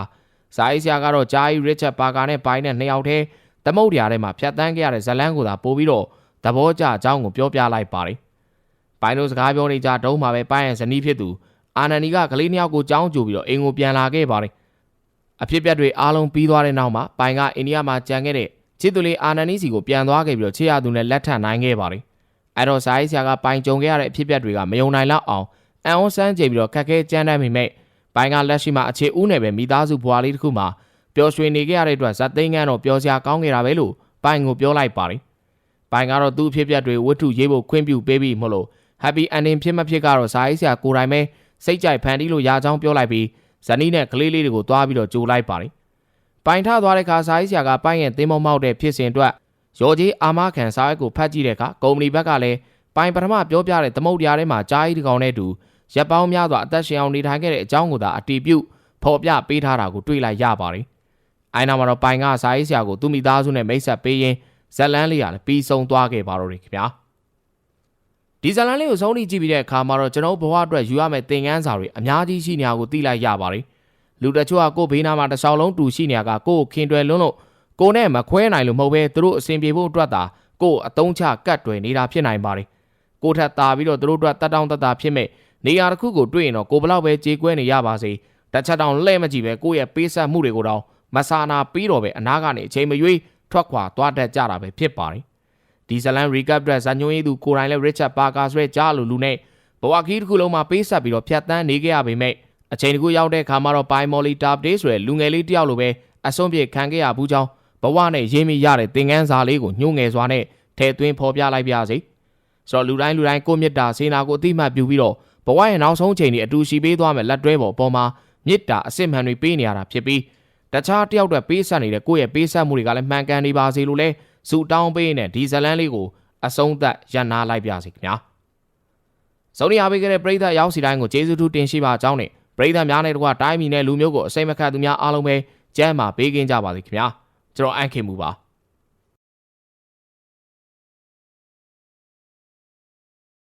စာရေးဆရာကတော့ဂျာကြီးရစ်ချက်ပါကာနဲ့ပိုင်နဲ့နှစ်ယောက်တည်းသမုတ်တရားထဲမှာဖြတ်တန်းခဲ့ရတဲ့ဇလန်းကိုသာပို့ပြီးတော့သဘောကျအကြောင်းကိုပြောပြလိုက်ပါတယ်။ပိုင်တို့စကားပြောနေကြတုံးမှာပဲပိုင်ရဲ့ဇနီးဖြစ်သူအာနန်နီကကလေးနှစ်ယောက်ကိုကြောင်းကြိုပြီးတော့အိမ်ကိုပြန်လာခဲ့ပါတယ်။အဖြစ်ပြက်တွေအားလုံးပြီးသွားတဲ့နောက်မှာပိုင်ကအိန္ဒိယမှာကြံခဲ့တဲ့ချစ်သူလေးအာနန်နီစီကိုပြန်သွားခဲ့ပြီးတော့ချစ်ရသူနဲ့လက်ထပ်နိုင်ခဲ့ပါတယ်။ အဲ့တော့စာရေးဆရာကပိုင်ကြုံခဲ့ရတဲ့အဖြစ်ပြက်တွေကမယုံနိုင်လောက်အောင်အန်အွန်ဆန်းကြိပြီးတော့ခက်ခဲကြမ်းတမ်းမိမဲ့ပိုင်ကလက်ရှိမှာအခြေဦးနယ်ပဲမိသားစုဘွားလေးတစ်ခုမှာပျော်ရွှင်နေခဲ့ရတဲ့အတွက်ဇက်သိန်းကန်းတော့ပျော်စရာကောင်းခဲ့တာပဲလို့ပိုင်ကိုပြောလိုက်ပါတယ်။ပိုင်ကတော့သူ့အဖြစ်ပြက်တွေဝတ္ထုရေးဖို့ခွင့်ပြုပေးပြီးမို့လို့ happy ending ဖြစ်မဖြစ်ကတော့စာရေးဆရာကိုယ်တိုင်ပဲစိတ်ကြိုက်ဖန်တီးလို့ရချောင်းပြောလိုက်ပြီးဇနီးနဲ့ကလေးလေးတွေကိုတွားပြီးတော့ကြိုလိုက်ပါတယ်။ပိုင်ထသွားတဲ့အခါစာရေးဆရာကပိုင်ရဲ့သင်းမောမောက်တဲ့ဖြစ်စဉ်အတွက် ရော်ကြီးအာမခံစာရွက်ကိုဖတ်ကြည့်တဲ့အခါကုမ္ပဏီဘက်ကလည်းပိုင်ပထမပြောပြတဲ့သမုတ်တရားထဲမှာကြားကြီးတကောင်နဲ့တူရပ်ပေါင်းများစွာအသက်ရှင်အောင်နေထိုင်ခဲ့တဲ့အကြောင်းကိုသာအတီးပြုတ်ဖော်ပြပေးထားတာကိုတွေ့လိုက်ရပါတယ်။အိုင်နာမှာတော့ပိုင်ကစာရေးဆရာကိုသူ့မိသားစုနဲ့မိတ်ဆက်ပေးရင်းဇက်လန်းလေးကလည်းပြီးဆုံးသွားခဲ့ပါတော့တယ်ခင်ဗျာ။ဒီဇက်လန်းလေးကိုဆုံးဖြတ်ကြည့်ပြီးတဲ့အခါမှာတော့ကျွန်တော်ဘဝအတွက်ယူရမယ့်သင်ခန်းစာတွေအများကြီးရှိနေတာကိုသိလိုက်ရပါတယ်။လူတချို့ကကို့ဘေးနားမှာတစ်စောင်းလုံးတူရှိနေတာကကို့ကိုခင်တွယ်လွန်းလို့ ကိုနဲ့မခွဲနိုင်လို့မဟုတ်ပဲသူတို့အစဉ်ပြေဖို့အတွက်သာကို့အတုံးချကတ်တွယ်နေတာဖြစ်နိုင်ပါတယ်။ကိုထက်တာပြီးတော့သူတို့အတွက်တတ်တောင်းတတာဖြစ်မဲ့နေရာတစ်ခုကိုတွေ့ရင်တော့ကိုဘလောက်ပဲကြေကွဲနေရပါစေတစ်ချက်တောင်လှဲ့မကြည့်ပဲကိုယ့်ရဲ့ပေးဆက်မှုတွေကိုတောင်မဆာနာပြီးတော့ပဲအနာကနေအချိန်မရွေးထွက်ခွာသွားတတ်ကြတာပဲဖြစ်ပါတယ်ဒီဇလန် recap အတွက်ဇာညွှန်းရေးသူကိုရိုင်းလဲ Richard Parker ဆိုတဲ့ကြားလူလူနဲ့ဘဝခီးတစ်ခုလုံးမှာပေးဆက်ပြီးတော့ဖြတ်တန်းနေခဲ့ရပေမဲ့အချိန်တစ်ခုရောက်တဲ့အခါမှာတော့ Pi Molly Tap Day ဆိုတဲ့လူငယ်လေးတယောက်လိုပဲအဆုံးပြေခံခဲ့ရဘူးကြောင်း ဘဝနဲ့ရင်းမိရတဲ့သင်ခန်းစာလေးကိုညှို့ငယ်စွာနဲ့ထဲသွင်းဖော်ပြလိုက်ပါစေဆိုတော့လူတိုင်းလူတိုင်းကိုမြတ်တာစေနာကိုအတိမတ်ပြုပြီးတော့ဘဝရဲ့နောက်ဆုံးချိန်ဒီအတူရှိပေးသွားမယ်လက်တွဲပေါ်ပေါ်မှာမေတ္တာအစစ်မှန်တွေပေးနေရတာဖြစ်ပြီးတခြားတယောက်အတွက်ပေးဆက်နေတဲ့ကိုယ့်ရဲ့ပေးဆက်မှုတွေကလည်းမှန်ကန်နေပါစေလို့လဲစူတောင်းပေးနေတဲ့ဒီဇလန်းလေးကိုအဆုံးသတ်ရန်နာလိုက်ပါစေခင်ဗျာ။စုံရပေးခဲ့တဲ့ပရိသတ်ရောက်စီတိုင်းကိုကျေးဇူးတူတင်ရှိပါကြောင်းနဲ့ပရိသတ်များနဲ့တကွတိုင်းပြည်နဲ့လူမျိုးကိုအစိမ့်မခတ်သူများအားလုံးပဲကျမ်းမာပေးကင်းကြပါစေခင်ဗျာ။ ကျွန်တော်အန်ခင်မူပါ။